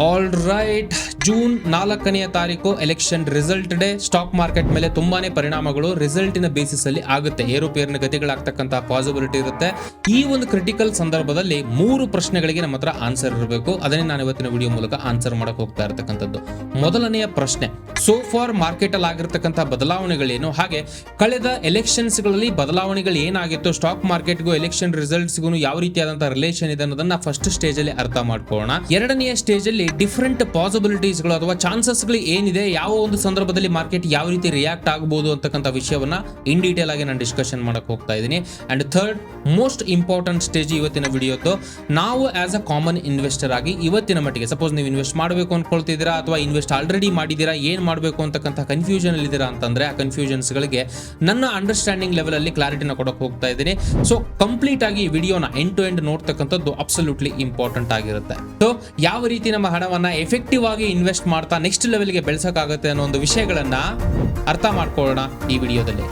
All right June ನಾಲ್ಕನೆಯ ತಾರೀಕು election result day. Stock market ಮೇಲೆ ತುಂಬಾನೇ ಪರಿಣಾಮಗಳು. ರಿಸಲ್ಟಿನ ಬೇಸಿಸ್ ಅಲ್ಲಿ ಆಗುತ್ತೆ. ಏರುಪೇರಿನ ಗತಿಗಳಾಗ್ತಕ್ಕಂತಹ ಪಾಸಿಬಿಲಿಟಿ ಇರುತ್ತೆ. ಈ ಒಂದು ಕ್ರಿಟಿಕಲ್ ಸಂದರ್ಭದಲ್ಲಿ ಮೂರು ಪ್ರಶ್ನೆಗಳಿಗೆ ನಮ್ಮ ಹತ್ರ ಆನ್ಸರ್ ಇರಬೇಕು. ಅದನ್ನೇ ನಾನು ಇವತ್ತಿನ ವಿಡಿಯೋ ಮೂಲಕ ಆನ್ಸರ್ ಮಾಡಕ್ ಹೋಗ್ತಾ ಇರತಕ್ಕಂಥದ್ದು. ಮೊದಲನೆಯ ಪ್ರಶ್ನೆ ಸೋ ಫಾರ್ ಮಾರ್ಕೆಟ್ ಅಲ್ಲಿ ಆಗಿರ್ತಕ್ಕಂತಹ ಬದಲಾವಣೆಗಳೇನು? ಹಾಗೆ, ಕಳೆದ ಎಲೆಕ್ಷನ್ಸ್ಗಳಲ್ಲಿ ಬದಲಾವಣೆಗಳು ಏನಾಗಿತ್ತು? ಸ್ಟಾಕ್ ಮಾರ್ಕೆಟ್ಗೂ ಎಲೆಕ್ಷನ್ ರಿಸಲ್ಟ್ಸ್ಗೂ ಯಾವ ರೀತಿಯಾದಂತಹ ರಿಲೇಷನ್ ಇದೆ ಅನ್ನೋದನ್ನ ಫಸ್ಟ್ ಸ್ಟೇಜ್ ಅಲ್ಲಿ ಅರ್ಥ ಮಾಡ್ಕೊಳ್ಳೋಣ. ಎರಡನೆಯ ಸ್ಟೇಜ್ ಅಲ್ಲಿ ಡಿಫ್ರೆಂಟ್ ಪಾಸಿಬಿಲಿಟೀಸ್ಗಳು ಅಥವಾ ಚಾನ್ಸಸ್ಗಳು ಏನಿದೆ, ಯಾವ ಒಂದು ಸಂದರ್ಭದಲ್ಲಿ ಮಾರ್ಕೆಟ್ ಯಾವ ರೀತಿ ರಿಯಾಕ್ಟ್ ಆಗಬಹುದು ಅಂತಕ್ಕಂಥ ವಿಷಯವನ್ನ ಇನ್ ಡೀಟೇಲ್ ಆಗಿ ನಾನು ಡಿಸ್ಕಷನ್ ಮಾಡಕ್ಕೆ ಹೋಗ್ತಾ ಇದ್ದೀನಿ. And third most important stage ಇವತ್ತಿನ ವಿಡಿಯೋದು ನಾವು ಆಸ್ ಅ ಕಾಮನ್ ಇನ್ವೆಸ್ಟರ್ ಆಗಿ ಇವತ್ತಿನ ಮಟ್ಟಿಗೆ ಸಪೋಸ್ ನೀವು ಇನ್ವೆಸ್ಟ್ ಮಾಡಬೇಕು ಅನ್ಕೊಳ್ತಿದ್ದೀರಾ ಅಥವಾ ಇನ್ವೆಸ್ಟ್ ಆಲ್ರೆಡಿ ಮಾಡಿದ್ದೀರಾ, ಏನು ಮಾಡಬೇಕು ಅಂತಕ್ಕಂಥ ಕನ್ಫ್ಯೂಷನ್ ಇದ್ದೀರಾ ಅಂತಂದ್ರೆ, ಆ ಕನ್ಫ್ಯೂಷನ್ಸ್ ಗಳಿಗೆ ನನ್ನ ಅಂಡರ್ಸ್ಟ್ಯಾಂಡಿಂಗ್ ಲೆವೆಲ್ ಅಲ್ಲಿ ಕ್ಲಾರಿಟಿನ ಕೊಡಕ್ಕೆ ಹೋಗ್ತಾ ಇದ್ದೀನಿ. ಸೊ ಕಂಪ್ಲೀಟ್ ಆಗಿ ವಿಡಿಯೋನ ಎಂಡ್ ಟು ಎಂಡ್ ನೋಡ್ತಕ್ಕಂಥದ್ದು ಅಬ್ಸಲ್ಯೂಟ್ಲಿ ಇಂಪಾರ್ಟೆಂಟ್ ಆಗಿರುತ್ತೆ. ಸೊ ಯಾವ ರೀತಿ ನಮ್ಮ ಹಣವನ್ನ ಎಫೆಕ್ಟಿವ್ ಆಗಿ ಇನ್ವೆಸ್ಟ್ ಮಾಡ್ತಾ ನೆಕ್ಸ್ಟ್ ಲೆವೆಲ್ಗೆ ಬೆಳೆಸೋಕ್ಕಾಗುತ್ತೆ ಅನ್ನೋ ಒಂದು ವಿಷಯಗಳನ್ನ ಅರ್ಥ ಮಾಡ್ಕೊಳ್ಳೋಣ ಈ ವಿಡಿಯೋದಲ್ಲಿ.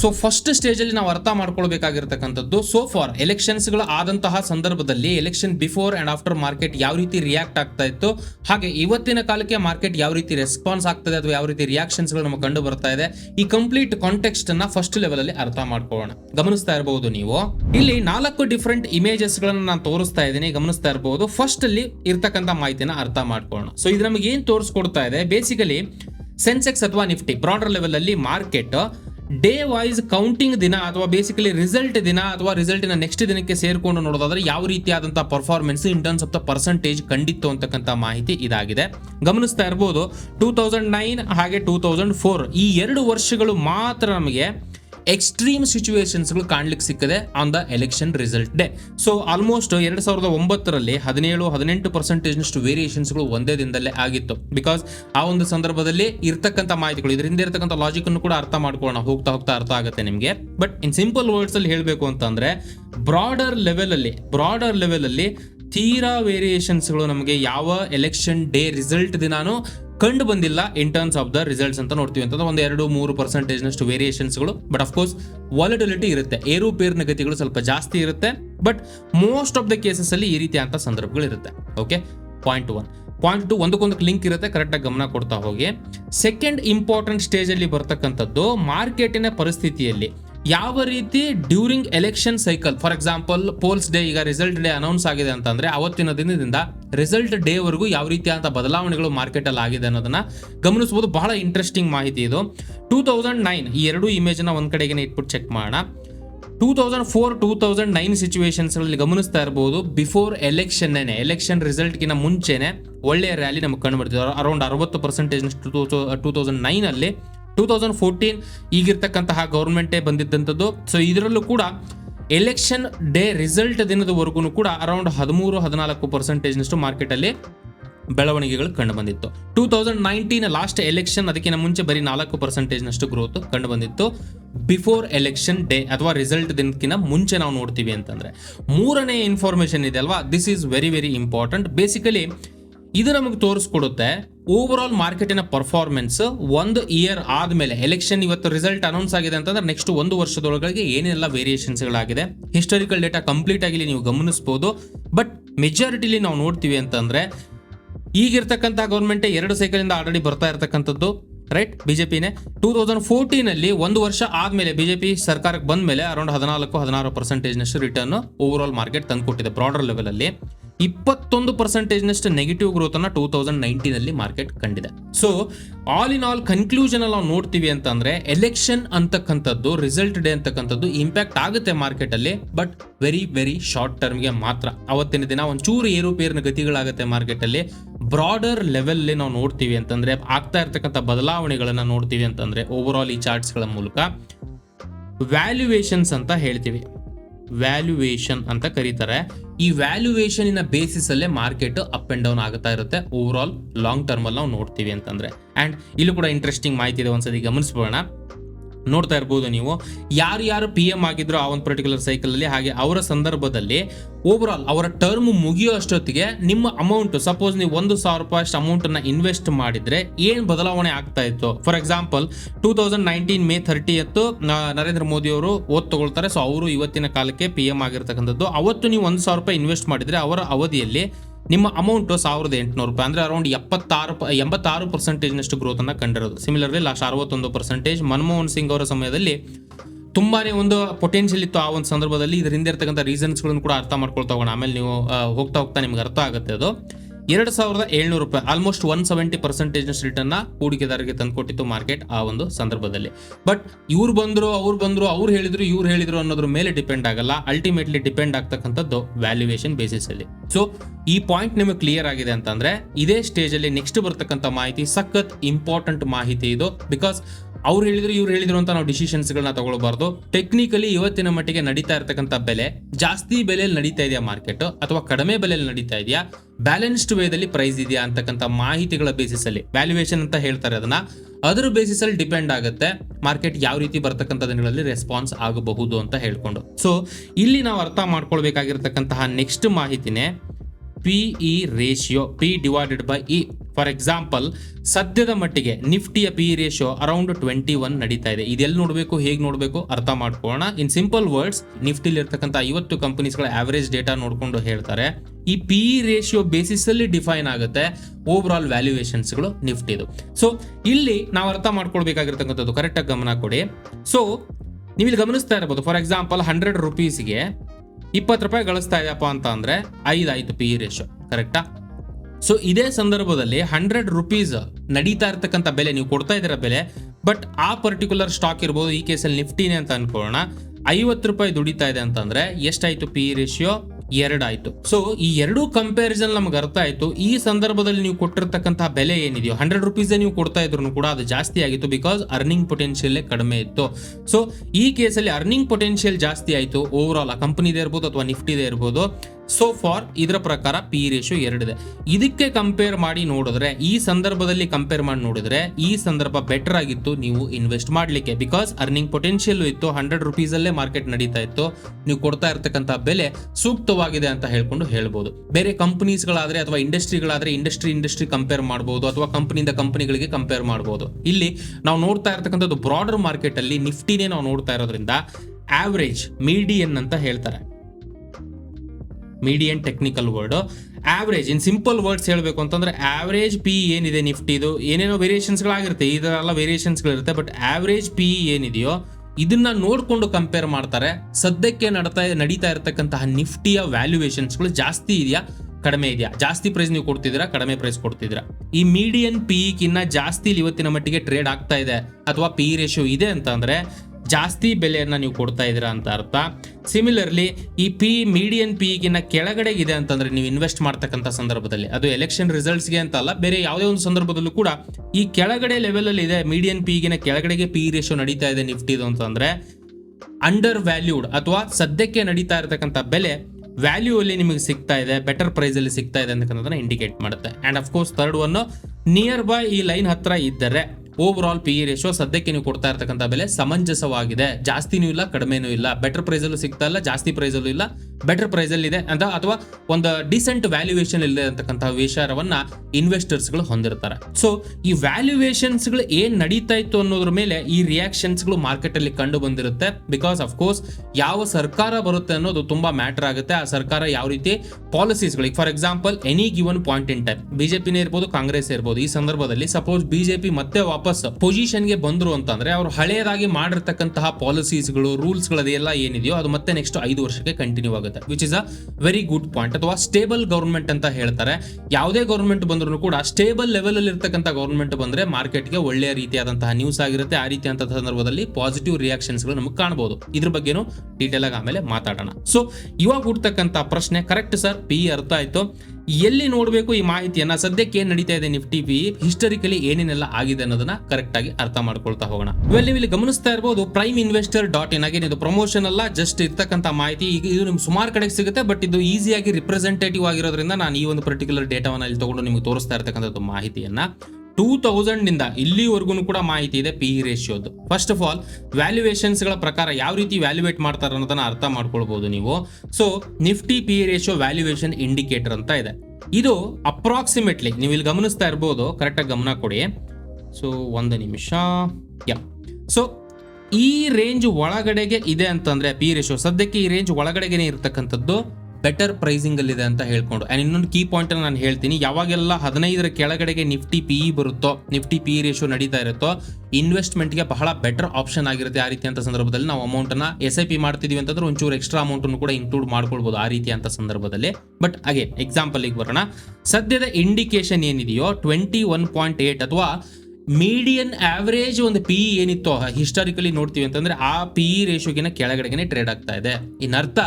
ಸೊ ಫಸ್ಟ್ ಸ್ಟೇಜ್ ಅಲ್ಲಿ ನಾವು ಅರ್ಥ ಮಾಡ್ಕೊಳ್ಬೇಕಾಗಿರ್ತಕ್ಕಂಥದ್ದು ಸೋ ಫಾರ್ ಎಲೆಕ್ಷನ್ಸ್ಗಳು ಆದಂತಹ ಸಂದರ್ಭದಲ್ಲಿ election before and after market ಯಾವ ರೀತಿ ರಿಯಾಕ್ಟ್ ಆಗ್ತಾ ಇತ್ತು, ಹಾಗೆ ಇವತ್ತಿನ ಕಾಲಕ್ಕೆ ಮಾರ್ಕೆಟ್ ಯಾವ ರೀತಿ ರೆಸ್ಪಾನ್ಸ್ ಆಗ್ತದೆ ಅಥವಾ ಯಾವ ರೀತಿ ರಿಯಾಕ್ಷನ್ಸ್ಗಳು ನಮಗೆ ಕಂಡು ಬರ್ತಾ ಇದೆ, ಈ ಕಂಪ್ಲೀಟ್ ಕಾಂಟೆಕ್ಸ್ಟ್ ಅನ್ನ ಫಸ್ಟ್ ಲೆವೆಲ್ ಅಲ್ಲಿ ಅರ್ಥ ಮಾಡ್ಕೊಳ್ಳೋಣ. ಗಮನಿಸ್ತಾ ಇರಬಹುದು ನೀವು. ಇಲ್ಲಿ ನಾಲ್ಕು ಡಿಫ್ರೆಂಟ್ ಇಮೇಜಸ್ ಗಳನ್ನ ನಾನು ತೋರಿಸ್ತಾ ಇದ್ದೀನಿ, ಗಮನಿಸ್ತಾ ಇರಬಹುದು ಫಸ್ಟ್ ಅಲ್ಲಿ ಇರ್ತಕ್ಕಂಥ ಮಾಹಿತಿನ ಅರ್ಥ ಮಾಡ್ಕೊಳ್ಳೋಣ. ಸೊ ಇದು ನಮಗೆ ಏನ್ ತೋರಿಸ್ಕೊಡ್ತಾ ಇದೆ? ಬೇಸಿಕಲಿ ಸೆನ್ಸೆಕ್ಸ್ ಅಥವಾ ನಿಫ್ಟಿ ಬ್ರಾಡರ್ ಲೆವೆಲ್ ಅಲ್ಲಿ ಮಾರ್ಕೆಟ್ ಡೇ ವೈಸ್ ಕೌಂಟಿಂಗ್ ದಿನ ಅಥವಾ ಬೇಸಿಕಲಿ ರಿಸಲ್ಟ್ ದಿನ ಅಥವಾ ರಿಸಲ್ಟಿನ ನೆಕ್ಸ್ಟ್ ದಿನಕ್ಕೆ ಸೇರ್ಕೊಂಡು ನೋಡೋದಾದ್ರೆ ಯಾವ ರೀತಿಯಾದಂತಹ performance in terms of the percentage ಕಂಡಿತ್ತು ಅಂತಕ್ಕಂಥ ಮಾಹಿತಿ ಇದಾಗಿದೆ. ಗಮನಿಸ್ತಾ ಇರಬಹುದು ಟೂ ತೌಸಂಡ್ ನೈನ್ ಹಾಗೆ ಟೂ ತೌಸಂಡ್ ಫೋರ್ ಈ ಎರಡು ವರ್ಷಗಳು ಮಾತ್ರ ನಮಗೆ ಎಕ್ಸ್ಟ್ರೀಮ್ ಸಿಚುವೇಶನ್ಸ್ಗಳು ಕಾಣ್ಲಿಕ್ಕೆ ಸಿಕ್ಕಿದೆ on the election result day so almost ಎರಡ್ ಸಾವಿರದ ಒಂಬತ್ತರಲ್ಲಿ ಹದಿನೇಳು, ಹದಿನೆಂಟು ಪರ್ಸೆಂಟೇಜ್ನಷ್ಟು ವೇರಿಯೇಷನ್ಸ್ಗಳು ಒಂದೇ ದಿನದಲ್ಲೇ ಆಗಿತ್ತು. ಬಿಕಾಸ್ ಆ ಒಂದು ಸಂದರ್ಭದಲ್ಲಿ ಇರ್ತಕ್ಕಂಥ ಮಾಹಿತಿಗಳು ಇದರಿಂದ ಇರತಕ್ಕಂಥ ಲಾಜಿಕ್ ಅನ್ನು ಕೂಡ ಅರ್ಥ ಮಾಡ್ಕೊಳ್ಳೋಣ, ಹೋಗ್ತಾ ಹೋಗ್ತಾ ಅರ್ಥ ಆಗುತ್ತೆ ನಿಮಗೆ. ಬಟ್ ಇನ್ ಸಿಂಪಲ್ ವರ್ಡ್ಸ್ ಅಲ್ಲಿ ಹೇಳಬೇಕು ಅಂತಂದ್ರೆ ಬ್ರಾಡರ್ ಲೆವೆಲ್ ಅಲ್ಲಿ ಬ್ರಾಡರ್ ಲೆವೆಲ್ ಅಲ್ಲಿ ತೀರಾ ವೇರಿಯೇಷನ್ಸ್ಗಳು ನಮಗೆ ಯಾವ ಎಲೆಕ್ಷನ್ ಡೇ ರಿಸಲ್ಟ್ ದಿನಾನು ಕಂಡು ಬಂದಿಲ್ಲ in terms of the results ಅಂತ ನೋಡ್ತೀವಿ ಅಂತಂದ್ರೆ ಒಂದು ಎರಡು ಮೂರು ಪರ್ಸೆಂಟೇಜ್ನಷ್ಟು ವೇರಿಯೇಷನ್ಸ್ಗಳು ಬಟ್ ಅಫ್ಕೋರ್ಸ್ ವಾಲಿಟಿಲಿಟಿ ಇರುತ್ತೆ. ಏರುಪೇರಿನ ಗತಿಗಳು ಸ್ವಲ್ಪ ಜಾಸ್ತಿ ಇರುತ್ತೆ. But most of the cases ಅಲ್ಲಿ ಈ ರೀತಿ ಅಂತ ಸಂದರ್ಭಗಳು ಇರುತ್ತೆ. Okay point one point two ಒಂದಕ್ಕೊಂದಕ್ಕೆ link ಇರುತ್ತೆ. ಕರೆಕ್ಟಾಗಿ ಗಮನ ಕೊಡ್ತಾ ಹೋಗಿ. ಸೆಕೆಂಡ್ ಇಂಪಾರ್ಟೆಂಟ್ ಸ್ಟೇಜ್ ಅಲ್ಲಿ ಬರ್ತಕ್ಕಂಥದ್ದು ಮಾರ್ಕೆಟಿನ ಪರಿಸ್ಥಿತಿಯಲ್ಲಿ. ಯಾವ ರೀತಿ during election cycle for example polls day ಈಗ ರಿಸಲ್ಟ್ ಡೇ ಅನೌನ್ಸ್ ಆಗಿದೆ ಅಂತಂದ್ರೆ ಅವತ್ತಿನ ದಿನದಿಂದ ರಿಸಲ್ಟ್ ಡೇ ವರೆಗೂ ಯಾವ ರೀತಿಯಾದಂಥ ಬದಲಾವಣೆಗಳು ಮಾರ್ಕೆಟ್ ಅಲ್ಲಿ ಆಗಿದೆ ಅನ್ನೋದನ್ನ ಗಮನಿಸಬಹುದು ಬಹಳ ಇಂಟ್ರೆಸ್ಟಿಂಗ್ ಮಾಹಿತಿ ಇದು. ಟೂ ತೌಸಂಡ್ ನೈನ್ ಈ ಎರಡು ಇಮೇಜ್ನ ಒಂದ್ ಕಡೆಗೆ ಇಟ್ಬಿಟ್ಟು ಚೆಕ್ ಮಾಡೋಣ. Two thousand four two thousand nine ಸಿಚುವೇಶನ್ಸ್ಗಳಲ್ಲಿ ಗಮನಿಸ್ತಾ ಇರಬಹುದು ಬಿಫೋರ್ ಎಲೆಕ್ಷನ್ ಎಲೆಕ್ಷನ್ ರಿಸಲ್ಟ್ಗಿಂತ ಮುಂಚೆನೆ ಒಳ್ಳೆಯ ರ್ಯಾಲಿ ನಮಗೆ ಕಂಡು ಅರೌಂಡ್ ಅರವತ್ತು ಪರ್ಸೆಂಟೇಜ್ ಟೂ ತೌಸಂಡ್ ನೈನಲ್ಲಿ ಟೂ ತೌಸಂಡ್ ಫೋರ್ಟೀನ್ ಈಗಿರ್ತಕ್ಕಂತಹ ಗೌರ್ಮೆಂಟೇ ಬಂದಿದ್ದಂಥದ್ದು. ಸೊ ಇದರಲ್ಲೂ ಕೂಡ ಎಲೆಕ್ಷನ್ ಡೇ ರಿಸಲ್ಟ್ ದಿನದವರೆಗೂ ಕೂಡ ಅರೌಂಡ್ ಹದಿಮೂರು ಹದಿನಾಲ್ಕು ಪರ್ಸೆಂಟೇಜ್ನಷ್ಟು ಮಾರ್ಕೆಟಲ್ಲಿ ಬೆಳವಣಿಗೆಗಳು ಕಂಡು ಬಂದಿತ್ತು. Two thousand nineteen last election ಅದಕ್ಕಿಂತ ಮುಂಚೆ ಬರೀ ನಾಲ್ಕು ಪರ್ಸೆಂಟೇಜ್ನಷ್ಟು ಗ್ರೋತ್ ಕಂಡು ಬಂದಿತ್ತು. ಬಿಫೋರ್ ಎಲೆಕ್ಷನ್ ಡೇ ಅಥವಾ ರಿಸಲ್ಟ್ ದಿನಕ್ಕಿಂತ ಮುಂಚೆ ನಾವು ನೋಡ್ತೀವಿ ಅಂತಂದ್ರೆ ಮೂರನೇ ಇನ್ಫಾರ್ಮೇಶನ್ ಇದೆ ಅಲ್ವಾ? This is very very important basically ಇದು ನಮಗೆ ತೋರಿಸ್ಕೊಡುತ್ತೆ. ಓವರ್ ಆಲ್ ಮಾರ್ಕೆಟಿನ ಪರ್ಫಾರ್ಮೆನ್ಸ್ ಒಂದು ಇಯರ್ ಆದಮೇಲೆ ಎಲೆಕ್ಷನ್ ಇವತ್ತು ರಿಸಲ್ಟ್ ಅನೌನ್ಸ್ ಆಗಿದೆ ಅಂತಂದ್ರೆ ನೆಕ್ಸ್ಟ್ ಒಂದು ವರ್ಷದೊಳಗೆ ಏನೆಲ್ಲ ವೇರಿಯೇಷನ್ಸ್ಗಳಾಗಿದೆ ಹಿಸ್ಟೋರಿಕಲ್ ಡೇಟಾ ಕಂಪ್ಲೀಟ್ ಆಗಿ ನೀವು ಗಮನಿಸಬಹುದು ಬಟ್ ಮೆಜಾರಿಟಿಲಿ ನಾವು ನೋಡ್ತೀವಿ ಅಂತಂದ್ರೆ ಈಗಿರ್ತಕ್ಕಂಥ ಗೌರ್ಮೆಂಟ್ ಎರಡು ಸೈಕಲ್ ಇಂದ ಆಲ್ರೆಡಿ ಬರ್ತಾ ಇರತಕ್ಕಂಥದ್ದು ರೈಟ್ ಬಿಜೆಪಿನೇ ಟೂ ತೌಸಂಡ್ ಫೋರ್ಟೀನ್ ಅಲ್ಲಿ ಒಂದು ವರ್ಷ ಆದ್ಮೇಲೆ ಬಿಜೆಪಿ ಸರ್ಕಾರಕ್ಕೆ ಬಂದ ಮೇಲೆ ಅರೌಂಡ್ ಹದಿನಾಲ್ಕು, ಹದಿನಾರು ಪರ್ಸೆಂಟೇಜ್ನಷ್ಟು ರಿಟರ್ನ್ ಓವರ್ ಆಲ್ ಮಾರ್ಕೆಟ್ ತಂದುಕೊಟ್ಟಿದೆ ಬ್ರಾಡರ್ ಲೆವೆಲ್ ಅಲ್ಲಿ. ಇಪ್ಪತ್ತೊಂದು ಪರ್ಸೆಂಟೇಜ್ನಷ್ಟು ನೆಗೆಟಿವ್ ಗ್ರೋತ್ ಅನ್ನ ಟೂ ತೌಸಂಡ್ ನೈನ್ಟೀನ್ ಅಲ್ಲಿ ಮಾರ್ಕೆಟ್ ಕಂಡಿದೆ. So all in all conclusion ಅಲ್ಲಿ ನಾವು ನೋಡ್ತೀವಿ ಅಂತಂದ್ರೆ ಎಲೆಕ್ಷನ್ ಅಂತಕ್ಕಂಥದ್ದು ರಿಸಲ್ಟ್ ಡೇ ಅಂತಕ್ಕಂಥದ್ದು ಇಂಪ್ಯಾಕ್ಟ್ ಆಗುತ್ತೆ ಮಾರ್ಕೆಟ್ ಅಲ್ಲಿ ಬಟ್ ವೆರಿ ವೆರಿ ಶಾರ್ಟ್ ಟರ್ಮ್ಗೆ ಮಾತ್ರ. ಅವತ್ತಿನ ದಿನ ಒಂಚೂರು ಏರುಪೇರಿನ ಗತಿಗಳಾಗುತ್ತೆ ಮಾರ್ಕೆಟ್ ಅಲ್ಲಿ. ಬ್ರಾಡರ್ ಲೆವೆಲ್ ನಾವು ನೋಡ್ತೀವಿ ಅಂತಂದ್ರೆ, ಆಗ್ತಾ ಇರ್ತಕ್ಕಂಥ ಬದಲಾವಣೆಗಳನ್ನ ನೋಡ್ತೀವಿ ಅಂತಂದ್ರೆ ಓವರ್ ಆಲ್ ಈ ಚಾರ್ಟ್ಸ್ಗಳ ಮೂಲಕ ವ್ಯಾಲ್ಯೂಯೇಷನ್ಸ್ ಅಂತ ಹೇಳ್ತೀವಿ. ವ್ಯಾಲ್ಯೂಯೇಷನ್ ಅಂತ ಕರೀತಾರೆ. ಈ ವ್ಯಾಲ್ಯೂಯೇಷನಿನ ಬೇಸಿಸ್ ಅಲ್ಲೇ ಮಾರ್ಕೆಟ್ ಅಪ್ ಅಂಡ್ ಡೌನ್ ಆಗುತ್ತಾ ಇರುತ್ತೆ. ಓವರ್ ಆಲ್ ಲಾಂಗ್ ಟರ್ಮ್ ಅಲ್ಲಿ ನಾವು ನೋಡ್ತೀವಿ ಅಂತಂದ್ರೆ. ಅಂಡ್ ಇಲ್ಲೂ ಕೂಡ ಇಂಟ್ರೆಸ್ಟಿಂಗ್ ಮಾಹಿತಿ ಇದೆ ಒಂದ್ಸತಿ ಗಮನಿಸ್ಬೋಣ. ನೋಡ್ತಾ ಇರ್ಬೋದು ನೀವು. ಯಾರು ಯಾರು ಪಿ ಎಂ ಆಗಿದ್ರು ಆ ಒಂದು ಪರ್ಟಿಕ್ಯುಲರ್ ಸೈಕಲ್ ಅಲ್ಲಿ, ಹಾಗೆ ಅವರ ಸಂದರ್ಭದಲ್ಲಿ ಓವರ್ ಆಲ್ ಅವರ ಟರ್ಮ್ ಮುಗಿಯೋ ಅಷ್ಟೊತ್ತಿಗೆ ನಿಮ್ಮ ಅಮೌಂಟ್ ಸಪೋಸ್ ನೀವು ಒಂದು ಸಾವಿರ ರೂಪಾಯಿ ಅಷ್ಟು ಅಮೌಂಟ್ ಅನ್ನ ಇನ್ವೆಸ್ಟ್ ಮಾಡಿದ್ರೆ ಏನ್ ಬದಲಾವಣೆ ಆಗ್ತಾ ಇತ್ತು? For example two thousand nineteen May thirty ಎತ್ತು ನರೇಂದ್ರ ಮೋದಿ ಅವರು ಓದ್ ತಗೊಳ್ತಾರೆ. ಸೊ ಅವರು ಇವತ್ತಿನ ಕಾಲಕ್ಕೆ ಪಿ ಎಂ ಆಗಿರ್ತಕ್ಕಂಥದ್ದು. ಅವತ್ತು ನೀವು ಒಂದು ಸಾವಿರ ರೂಪಾಯಿ ಇನ್ವೆಸ್ಟ್ ಮಾಡಿದ್ರೆ ಅವರ ಅವಧಿಯಲ್ಲಿ ನಿಮ್ಮ ಅಮೌಂಟ್ ಸಾವಿರದ ಎಂಟುನೂರು ರೂಪಾಯಿ ಅಂದರೆ ಅರೌಂಡ್ ಎಪ್ಪತ್ತಾರು ಎಂಬತ್ತಾರು ಪರ್ಸೆಂಟೇಜ್ನಷ್ಟು ಗ್ರೋತ್ ಅನ್ನ ಕಂಡಿರೋದು. ಸಿಮಿಲರ್ಲಿ ಲಾಸ್ಟ್ ಅರವತ್ತೊಂದು ಪರ್ಸೆಂಟೇಜ್ ಮನಮೋಹನ್ ಸಿಂಗ್ ಅವರ ಸಮಯದಲ್ಲಿ ತುಂಬಾನೇ ಒಂದು ಪೊಟೆನ್ಷಿಯಲ್ ಇತ್ತು ಆ ಒಂದು ಸಂದರ್ಭದಲ್ಲಿ. ಇದರಿಂದ ಇರ್ತಕ್ಕಂಥ ರೀಸನ್ಸ್ಗಳನ್ನು ಕೂಡ ಅರ್ಥ ಮಾಡ್ಕೊಳ್ತಾ ಹೋಗೋಣ. ಆಮೇಲೆ ನೀವು ಹೋಗ್ತಾ ಹೋಗ್ತಾ ನಿಮ್ಗೆ ಅರ್ಥ ಆಗುತ್ತೆ ಅದು. ಎರಡು ಸಾವಿರದ ಏಳ್ನೂರು ರೂಪಾಯಿ almost one seventy percentage return ಹೂಡಿಕೆದಾರರಿಗೆ ತಂದುಕೊಟ್ಟಿತ್ತು ಮಾರ್ಕೆಟ್ ಆ ಒಂದು ಸಂದರ್ಭದಲ್ಲಿ. ಬಟ್ ಇವ್ರು ಬಂದ್ರು, ಅವ್ರು ಬಂದ್ರು, ಅವ್ರು ಹೇಳಿದ್ರು, ಇವ್ರು ಹೇಳಿದ್ರು ಅನ್ನೋದ್ರ ಮೇಲೆ ಡಿಪೆಂಡ್ ಆಗಲ್ಲ. ಅಲ್ಟಿಮೇಟ್ಲಿ ಡಿಪೆಂಡ್ ಆಗ್ತಕ್ಕಂಥದ್ದು ವ್ಯಾಲ್ಯೂಯೇಷನ್ ಬೇಸಿಸ್ ಅಲ್ಲಿ. ಸೊ ಈ ಪಾಯಿಂಟ್ ನಿಮಗೆ ಕ್ಲಿಯರ್ ಆಗಿದೆ ಅಂತಂದ್ರೆ, ಇದೇ ಸ್ಟೇಜ್ ಅಲ್ಲಿ ನೆಕ್ಸ್ಟ್ ಬರ್ತಕ್ಕಂಥ ಮಾಹಿತಿ ಸಖತ್ ಇಂಪಾರ್ಟೆಂಟ್ ಮಾಹಿತಿ ಇದು. ಬಿಕಾಸ್ ಅವ್ರು ಹೇಳಿದ್ರು, ಇವ್ರು ಹೇಳಿದ್ರು ಅಂತ ನಾವು ಡಿಸಿಷನ್ಸ್ ಗಳನ್ನ ತಗೊಳ್ಬಾರ್ದು. ಟೆಕ್ನಿಕಲಿ ಇವತ್ತಿನ ಮಟ್ಟಿಗೆ ನಡೀತಾ ಇರತಕ್ಕಂತ ಬೆಲೆ ಜಾಸ್ತಿ ಬೆಲೆಯಲ್ಲಿ ನಡೀತಾ ಇದೆಯಾ ಮಾರ್ಕೆಟ್ ಅಥವಾ ಕಡಿಮೆ ಬೆಲೆಯಲ್ಲಿ ನಡೀತಾ ಇದೆಯಾ? ಬ್ಯಾಲೆನ್ಸ್ಡ್ ವೇದಲ್ಲಿ ಪ್ರೈಸ್ ಇದೆಯಾ ಅಂತಕ್ಕಂಥ ಮಾಹಿತಿಗಳ ಬೇಸಿಸ್ ಅಲ್ಲಿ. ವ್ಯಾಲ್ಯೂಯೇಷನ್ ಅಂತ ಹೇಳ್ತಾರೆ ಅದನ್ನ. ಅದರ ಬೇಸಿಸ್ ಅಲ್ಲಿ ಡಿಪೆಂಡ್ ಆಗುತ್ತೆ ಮಾರ್ಕೆಟ್ ಯಾವ ರೀತಿ ಬರ್ತಕ್ಕಂಥ ದಿನಗಳಲ್ಲಿ ರೆಸ್ಪಾನ್ಸ್ ಆಗಬಹುದು ಅಂತ ಹೇಳ್ಕೊಂಡು. ಸೊ ಇಲ್ಲಿ ನಾವು ಅರ್ಥ ಮಾಡ್ಕೊಳ್ಬೇಕಾಗಿರ್ತಕ್ಕಂತಹ next ಮಾಹಿತಿನೇ P E ratio P divided by E for example ಸದ್ಯದ ಮಟ್ಟಿಗೆ ನಿಫ್ಟಿಯ P ratio around twenty one ನಡೀತಾ ಇದೆ. ಇದೆಲ್ಲ ನೋಡಬೇಕು, ಹೇಗೆ ನೋಡಬೇಕು ಅರ್ಥ ಮಾಡ್ಕೊಳ್ಳೋಣ. ಇನ್ ಸಿಂಪಲ್ ವರ್ಡ್ಸ್ ನಿಫ್ಟಿಲಿ ಇರ್ತಕ್ಕಂಥ ಐವತ್ತು ಕಂಪನೀಸ್ಗಳ ಆವರೇಜ್ ಡೇಟಾ ನೋಡ್ಕೊಂಡು ಹೇಳ್ತಾರೆ. ಈ ಪಿ ರೇಷಿಯೋ ಬೇಸಿಸ್ ಅಲ್ಲಿ ಡಿಫೈನ್ ಆಗುತ್ತೆ ಓವರ್ ಆಲ್ ವ್ಯಾಲ್ಯೂಯೇಷನ್ಸ್ಗಳು ನಿಫ್ಟಿದು. ಸೊ ಇಲ್ಲಿ ನಾವು ಅರ್ಥ ಮಾಡ್ಕೊಳ್ಬೇಕಾಗಿರ್ತಕ್ಕಂಥದ್ದು. ಕರೆಕ್ಟಾಗಿ ಗಮನ ಕೊಡಿ. ಸೊ ನೀವು ಇಲ್ಲಿ ಗಮನಿಸ್ತಾ ಇರ್ಬೋದು. ಫಾರ್ ಎಕ್ಸಾಂಪಲ್ ಹಂಡ್ರೆಡ್ ರುಪೀಸ್ಗೆ ಇಪ್ಪತ್ತು ರೂಪಾಯಿ ಗಳಿಸ್ತಾ ಇದೆಯಪ್ಪ ಅಂತ ಅಂದ್ರೆ ಐದು ಆಯ್ತು ಪಿ ರೇಷೋ ಕರೆಕ್ಟಾ ಸೊ ಇದೇ ಸಂದರ್ಭದಲ್ಲಿ ಹಂಡ್ರೆಡ್ ರುಪೀಸ್ ನಡೀತಾ ಇರತಕ್ಕಂಥ ಬೆಲೆ, ನೀವು ಕೊಡ್ತಾ ಇದ್ದೀರ ಬೆಲೆ ಬಟ್ ಆ ಪರ್ಟಿಕ್ಯುಲರ್ ಸ್ಟಾಕ್ ಇರ್ಬೋದು, ಈ ಕೇಸಲ್ಲಿ ನಿಫ್ಟಿನೇ ಅಂತ ಅನ್ಕೊಳ್ಳೋಣ. ಐವತ್ತು ರೂಪಾಯಿ ದುಡಿತಾ ಇದೆ ಅಂತಂದ್ರೆ ಎಷ್ಟಾಯಿತು ಪಿ ರೇಷಿಯೋ ಎರಡಾಯ್ತು. ಸೊ ಈ ಎರಡೂ ಕಂಪ್ಯಾರಿಸನ್ ನಮ್ಗೆ ಅರ್ಥ ಆಯ್ತು ಈ ಸಂದರ್ಭದಲ್ಲಿ ನೀವು ಕೊಟ್ಟಿರ್ತಕ್ಕಂತಹ ಬೆಲೆ ಏನಿದೆಯೋ ಹಂಡ್ರೆಡ್ ರುಪೀಸ್ ನೀವು ಕೊಡ್ತಾ ಇದ್ರು ಕೂಡ ಅದು ಜಾಸ್ತಿ ಆಗಿತ್ತು ಬಿಕಾಸ್ ಅರ್ನಿಂಗ್ ಪೊಟೆನ್ಷಿಯಲ್ ಕಡಿಮೆ ಇತ್ತು. ಸೊ ಈ ಕೇಸಲ್ಲಿ ಅರ್ನಿಂಗ್ ಪೊಟೆನ್ಷಿಯಲ್ ಜಾಸ್ತಿ ಆಯ್ತು. ಓವರ್ ಆಲ್ ಆ ಕಂಪನಿದೇ ಇರ್ಬೋದು ಅಥವಾ ನಿಫ್ಟಿದೇ ಇರ್ಬೋದು. ಸೊ ಫಾರ್ ಇದರ ಪ್ರಕಾರ ಪಿ ರೇಷಿಯೋ ಎರಡಿದೆ ಇದಕ್ಕೆ ಕಂಪೇರ್ ಮಾಡಿ ನೋಡಿದ್ರೆ, ಈ ಸಂದರ್ಭದಲ್ಲಿ ಕಂಪೇರ್ ಮಾಡಿ ನೋಡಿದ್ರೆ, ಈ ಸಂದರ್ಭ ಬೆಟರ್ ಆಗಿತ್ತು, ನೀವು ಇನ್ವೆಸ್ಟ್ ಮಾಡಲಿಕ್ಕೆ. ಬಿಕಾಸ್ ಅರ್ನಿಂಗ್ ಪೊಟೆನ್ಷಿಯಲ್ ಇತ್ತು ಹಂಡ್ರೆಡ್ ರುಪೀಸ್ ಅಲ್ಲೇ ಮಾರ್ಕೆಟ್ ನಡೀತಾ ಇತ್ತು, ನೀವು ಕೊಡ್ತಾ ಇರ್ತಕ್ಕಂಥ ಬೆಲೆ ಸೂಕ್ತವಾಗಿದೆ ಅಂತ ಹೇಳ್ಕೊಂಡು ಹೇಳ್ಬೋದು. ಬೇರೆ ಕಂಪನೀಸ್ಗಳಾದ್ರೆ ಅಥವಾ ಇಂಡಸ್ಟ್ರಿಗಳಾದ್ರೆ ಇಂಡಸ್ಟ್ರಿ ಇಂಡಸ್ಟ್ರಿ ಕಂಪೇರ್ ಮಾಡಬಹುದು ಅಥವಾ ಕಂಪನಿಯಿಂದ ಕಂಪನಿಗಳಿಗೆ ಕಂಪೇರ್ ಮಾಡಬಹುದು ಇಲ್ಲಿ ನಾವು ನೋಡ್ತಾ ಇರ್ತಕ್ಕಂಥದ್ದು ಬ್ರಾಡರ್ ಮಾರ್ಕೆಟ್ ಅಲ್ಲಿ ನಿಫ್ಟಿನೇ ನಾವು ನೋಡ್ತಾ ಇರೋದ್ರಿಂದ ಆವರೇಜ್ ಮೀಡಿಯನ್ ಅಂತ ಹೇಳ್ತಾರೆ. Median technical word average in simple words ಹೇಳಬೇಕು ಅಂತಂದ್ರೆ ಆವ್ರೇಜ್ ಪಿ ಏನಿದೆ ನಿಫ್ಟಿದು ಏನೇನೋ ವೇರಿಯೇಷನ್ಸ್ಗಳಾಗಿರುತ್ತೆ ಇದರೆಲ್ಲ ವೇರಿಯೇಷನ್ಸ್ಗಳಿರುತ್ತೆ ಬಟ್ ಆವ್ರೇಜ್ ಪಿ ಏನಿದೆಯೋ, ಇದನ್ನ ನೋಡಿಕೊಂಡು ಕಂಪೇರ್ ಮಾಡ್ತಾರೆ. ಸದ್ಯಕ್ಕೆ ನಡತಾ, ನಡೀತಾ ಇರತಕ್ಕಂತಹ ನಿಫ್ಟಿಯ ವ್ಯಾಲ್ಯೂಯೇಷನ್ಸ್ಗಳು ಜಾಸ್ತಿ ಇದೆಯಾ? ಕಡಿಮೆ ಇದೆಯಾ? ಜಾಸ್ತಿ ಪ್ರೈಸ್ ನೀವು ಕೊಡ್ತಿದ್ದೀರಾ? ಕಡಿಮೆ ಪ್ರೈಸ್ ಕೊಡ್ತಿದ್ದೀರಾ? ಈ ಮೀಡಿಯನ್ ಪಿ ಕಿನ್ನ ಜಾಸ್ತಿ ಇವತ್ತಿನ ಮಟ್ಟಿಗೆ ಟ್ರೇಡ್ ಆಗ್ತಾ ಇದೆ. ಅಥವಾ ಪಿ ರೇಷಿಯೋ ಇದೆ ಅಂತ ಅಂದ್ರೆ ಜಾಸ್ತಿ ಬೆಲೆಯನ್ನು ನೀವು ಕೊಡ್ತಾ ಇದ್ದೀರಾ ಅಂತ ಅರ್ಥ. ಸಿಮಿಲರ್ಲಿ ಈ ಪಿ ಮೀಡಿಯನ್ ಪಿ ಗಿನ ಕೆಳಗಡೆ ಇದೆ ಅಂತಂದ್ರೆ ನೀವು ಇನ್ವೆಸ್ಟ್ ಮಾಡ್ತಕ್ಕಂಥ ಸಂದರ್ಭದಲ್ಲಿ. ಅದು ಎಲೆಕ್ಷನ್ ರಿಸಲ್ಟ್ಸ್ಗೆ ಅಂತ ಅಲ್ಲ, ಬೇರೆ ಯಾವುದೇ ಒಂದು ಸಂದರ್ಭದಲ್ಲೂ ಕೂಡ ಈ ಕೆಳಗಡೆ ಲೆವೆಲ್ ಅಲ್ಲಿ ಇದೆ ಮೀಡಿಯನ್ ಪಿ ಗಿನ ಕೆಳಗಡೆಗೆ ಪಿ ರೇಷಿಯೋ ನಡೀತಾ ಇದೆ ನಿಫ್ಟಿದು ಅಂತಂದ್ರೆ ಅಂಡರ್ ವ್ಯಾಲ್ಯೂಡ್ ಅಥವಾ ಸದ್ಯಕ್ಕೆ ನಡೀತಾ ಇರತಕ್ಕಂಥ ಬೆಲೆ ವ್ಯಾಲ್ಯೂ ಅಲ್ಲಿ ನಿಮಗೆ ಸಿಗ್ತಾ ಇದೆ ಬೆಟರ್ ಪ್ರೈಸ್ ಅಲ್ಲಿ ಸಿಗ್ತಾ ಇದೆ ಅಂತಕ್ಕಂಥದ್ದನ್ನ ಇಂಡಿಕೇಟ್ ಮಾಡುತ್ತೆ. And of course third one nearby ಈ ಲೈನ್ ಹತ್ರ ಇದ್ದರೆ ಓವರ್ ಆಲ್ ಪಿ ರೇಷೋ ಸದ್ಯಕ್ಕೆ ನೀವು ಕೊಡ್ತಾ ಇರ್ತಕ್ಕಂಥ ಬೆಲೆ ಸಮಂಜಸವಾಗಿದೆ. ಜಾಸ್ತಿನೂ ಇಲ್ಲ, ಕಡಿಮೆನೂ ಇಲ್ಲ. ಬೆಟರ್ ಪ್ರೈಸ್ ಅಲ್ಲೂ ಸಿಗ್ತಾ ಇಲ್ಲ, ಜಾಸ್ತಿ ಪ್ರೈಸ್ ಅಲ್ಲೂ ಇಲ್ಲ. ಬೆಟರ್ ಪ್ರೈಸ್ ಅಲ್ಲಿ ಇದೆ ಅಂತ ಅಥವಾ ಒಂದು ಡಿಸೆಂಟ್ ವ್ಯಾಲ್ಯೂಯೇಷನ್ ಇಲ್ಲದೆ ಅಂತಕ್ಕಂಥ ವಿಚಾರವನ್ನ ಇನ್ವೆಸ್ಟರ್ಸ್ಗಳು ಹೊಂದಿರ್ತಾರೆ. ಸೊ ಈ ವ್ಯಾಲ್ಯೂಯೇಷನ್ಸ್ಗಳು ಏನ್ ನಡೀತಾ ಇತ್ತು ಅನ್ನೋದ್ರ ಮೇಲೆ ಈ ರಿಯಾಕ್ಷನ್ಸ್ಗಳು ಮಾರ್ಕೆಟ್ ಅಲ್ಲಿ ಕಂಡು ಬಂದಿರುತ್ತೆ. ಬಿಕಾಸ್ ಆಫ್ ಕೋರ್ಸ್ ಯಾವ ಸರ್ಕಾರ ಬರುತ್ತೆ ಅನ್ನೋದು ತುಂಬಾ ಮ್ಯಾಟರ್ ಆಗುತ್ತೆ. ಆ ಸರ್ಕಾರ ಯಾವ ರೀತಿ ಪಾಲಿಸೀಸ್ ಗಳಿಗೆ for example any given point in time ಬಿಜೆಪಿನೇ ಇರ್ಬೋದು, ಕಾಂಗ್ರೆಸ್ ಇರ್ಬೋದು, ಈ ಸಂದರ್ಭದಲ್ಲಿ ಸಪೋಸ್ ಬಿಜೆಪಿ ಮತ್ತೆ ವಾಪಸ್ ಪೊಸಿಷನ್ಗೆ ಬಂದ್ರು ಅಂತಂದ್ರೆ ಅವರು ಹಳೆಯದಾಗಿ ಮಾಡಿರ್ತಕ್ಕಂತಹ ಪಾಲಿಸೀಸ್ಗಳು ರೂಲ್ಸ್ ಅದೆಲ್ಲ ಏನಿದೆಯೋ ಅದು ಮತ್ತೆ ನೆಕ್ಸ್ಟ್ ಐದು ವರ್ಷಕ್ಕೆ ಕಂಟಿನ್ಯೂ ಆಗುತ್ತೆ which is a very good point ಅಥವಾ ಸ್ಟೇಬಲ್ ಗೌರ್ಮೆಂಟ್ ಅಂತ ಹೇಳ್ತಾರೆ. ಯಾವುದೇ ಗೌರ್ಮೆಂಟ್ ಬಂದ್ರು ಕೂಡ ಸ್ಟೇಬಲ್ ಲೆವೆಲ್ ಅಲ್ಲಿ ಇರ್ತಕ್ಕಂಥ ಗೌರ್ಮೆಂಟ್ ಬಂದ್ರೆ ಮಾರ್ಕೆಟ್ಗೆ ಒಳ್ಳೆಯ ರೀತಿಯಾದಂತಹ ನ್ಯೂಸ್ ಆಗಿರುತ್ತೆ, ಆ ರೀತಿಯಂತಹ ಸಂದರ್ಭದಲ್ಲಿ ಪಾಸಿಟಿವ್ ರಿಯಾಕ್ಷನ್ಸ್ಗಳು ನಮಗೆ ಕಾಣಬಹುದು ಇದ್ರ ಬಗ್ಗೆನೂ ಡೀಟೇಲ್ ಆಗಿ ಆಮೇಲೆ ಮಾತಾಡೋಣ. ಸೊ ಇವಾಗ ಹುಡ್ತಕ್ಕಂಥ ಪ್ರಶ್ನೆ ಕರೆಕ್ಟ್ ಸರ್ ಪಿ ಅರ್ಥ ಆಯ್ತು. ಎಲ್ಲಿ ನೋಡಬೇಕು ಈ ಮಾಹಿತಿಯನ್ನ? ಸದ್ಯಕ್ಕೆ ಏನ್ ನಡೀತಾ ಇದೆ ನಿಫ್ಟಿ ಬಿ ಹಿಸ್ಟರಿಕಲಿ ಏನೇನೆಲ್ಲ ಆಗಿದೆ ಅನ್ನೋದನ್ನ ಕರೆಕ್ಟ್ ಆಗಿ ಅರ್ಥ ಮಾಡ್ಕೊಳ್ತಾ ಹೋಗೋಣ. ಇವೆಲ್ಲ ನೀವು ಇಲ್ಲಿ ಗಮನಿಸ್ತಾ ಇರಬಹುದು ಪ್ರೈಮ್ ಇನ್ವೆಸ್ಟರ್ ಡಾಟ್ ಇನ್ ಆಗಿ ಇದು ಪ್ರಮೋಷನ್ ಅಲ್ಲ ಜಸ್ಟ್ ಇರ್ತಕ್ಕಂಥ ಮಾಹಿತಿ. ಈಗ ಇದು ನಿಮ್ಗೆ ಸುಮಾರು ಕಡೆಗೆ ಸಿಗುತ್ತೆ ಬಟ್ ಇದು ಈಸಿಯಾಗಿ ರಿಪ್ರೆಸೆಂಟೇಟಿವ್ ಆಗಿರೋದ್ರಿಂದ ನಾನು ಈ ಒಂದು ಪರ್ಟಿಕ್ಯುಲರ್ ಡೇಟಾವನ್ನ ಇಲ್ಲಿ ತಗೊಂಡು ನಿಮಗೆ ತೋರಿಸ್ತಾ ಇರ್ತಕ್ಕಂಥದ್ದು ಮಾಹಿತಿಯನ್ನ. ಟೂ ತೌಸಂಡ್ನಿಂದ ಇಲ್ಲಿವರೆಗೂ ಕೂಡ ಮಾಹಿತಿ ಇದೆ P E first of all ವ್ಯಾಲ್ಯೂಯೇಷನ್ಸ್ಗಳ ಪ್ರಕಾರ ಯಾವ ರೀತಿ ವ್ಯಾಲ್ಯೂಯೇಟ್ ಮಾಡ್ತಾರೆ ಅನ್ನೋದನ್ನ ಅರ್ಥ ಮಾಡ್ಕೊಳ್ಬಹುದು ನೀವು. So Nifty P E ratio valuation indicator ಅಂತ ಇದೆ. ಇದು ಅಪ್ರಾಕ್ಸಿಮೇಟ್ಲಿ ನೀವು ಇಲ್ಲಿ ಗಮನಿಸ್ತಾ ಇರ್ಬೋದು ಕರೆಕ್ಟಾಗಿ ಗಮನ ಕೊಡಿ. ಸೊ ಒಂದು ನಿಮಿಷ. ಯಾ ಸೊ ಈ ರೇಂಜ್ ಒಳಗಡೆಗೆ ಇದೆ ಅಂತಂದ್ರೆ ಪಿ ರೇಷಿಯೋ ಸದ್ಯಕ್ಕೆ ಈ ರೇಂಜ್ ಒಳಗಡೆಗೆ ಇರತಕ್ಕಂಥದ್ದು ಬೆಟರ್ ಪ್ರೈಸಿಂಗ್ ಇದೆ ಅಂತ ಹೇಳ್ಕೊಂಡು. ಅಂಡ್ ಇನ್ನೊಂದು ಕೀ ಪಾಯಿಂಟ್ ನಾನು ಹೇಳ್ತೀನಿ. ಯಾವಾಗೆಲ್ಲ ಹದಿನೈದರ ಕೆಳಗಡೆಗೆ ನಿಫ್ಟಿ ಪಿ ಇ ಬರುತ್ತೋ ನಿಫ್ಟಿ ಪಿ ರೇಷಿಯೋ ನಡೀತಾ ಇರುತ್ತೋ ಇನ್ವೆಸ್ಟ್ಮೆಂಟ್ಗೆ ಬಹಳ ಬೆಟರ್ ಆಪ್ಷನ್ ಆಗಿರುತ್ತೆ ಆ ರೀತಿ ಅಂತ ಸಂದರ್ಭದಲ್ಲಿ ನಾವು ಅಮೌಂಟನ್ನು ಎಸ್ ಐ ಪಿ ಮಾಡ್ತಿದೀವಿ ಅಂತಂದ್ರೆ ಒಂಚೂರು ಎಕ್ಸ್ಟ್ರಾ ಅಮೌಂಟನ್ನು ಕೂಡ ಇನ್ಕ್ಲೂಡ್ ಮಾಡ್ಕೊಳ್ಬೋದು ಆ ರೀತಿ ಅಂತ ಸಂದರ್ಭದಲ್ಲಿ. ಬಟ್ ಅಗೇನ್ ಎಕ್ಸಾಂಪಲ್ಗೆ ಬರೋಣ. ಸದ್ಯದ ಇಂಡಿಕೇಶನ್ ಏನಿದೆಯೋ ಟ್ವೆಂಟಿ ಒನ್ ಪಾಯಿಂಟ್ ಏಟ್ ಅಥವಾ ಮೀಡಿಯನ್ ಆವರೇಜ್ ಒಂದು ಪಿ ಏನಿತ್ತು ಹಿಸ್ಟಾರಿಕಲಿ ನೋಡ್ತೀವಿ ಅಂತಂದ್ರೆ ಆ ಪಿ ಇ ರೇಷಿಯೋಗಿನ ಕೆಳಗಡೆಗೆ ಟ್ರೇಡ್ ಆಗ್ತಾ ಇದೆ. ಇನ್ನರ್ಥ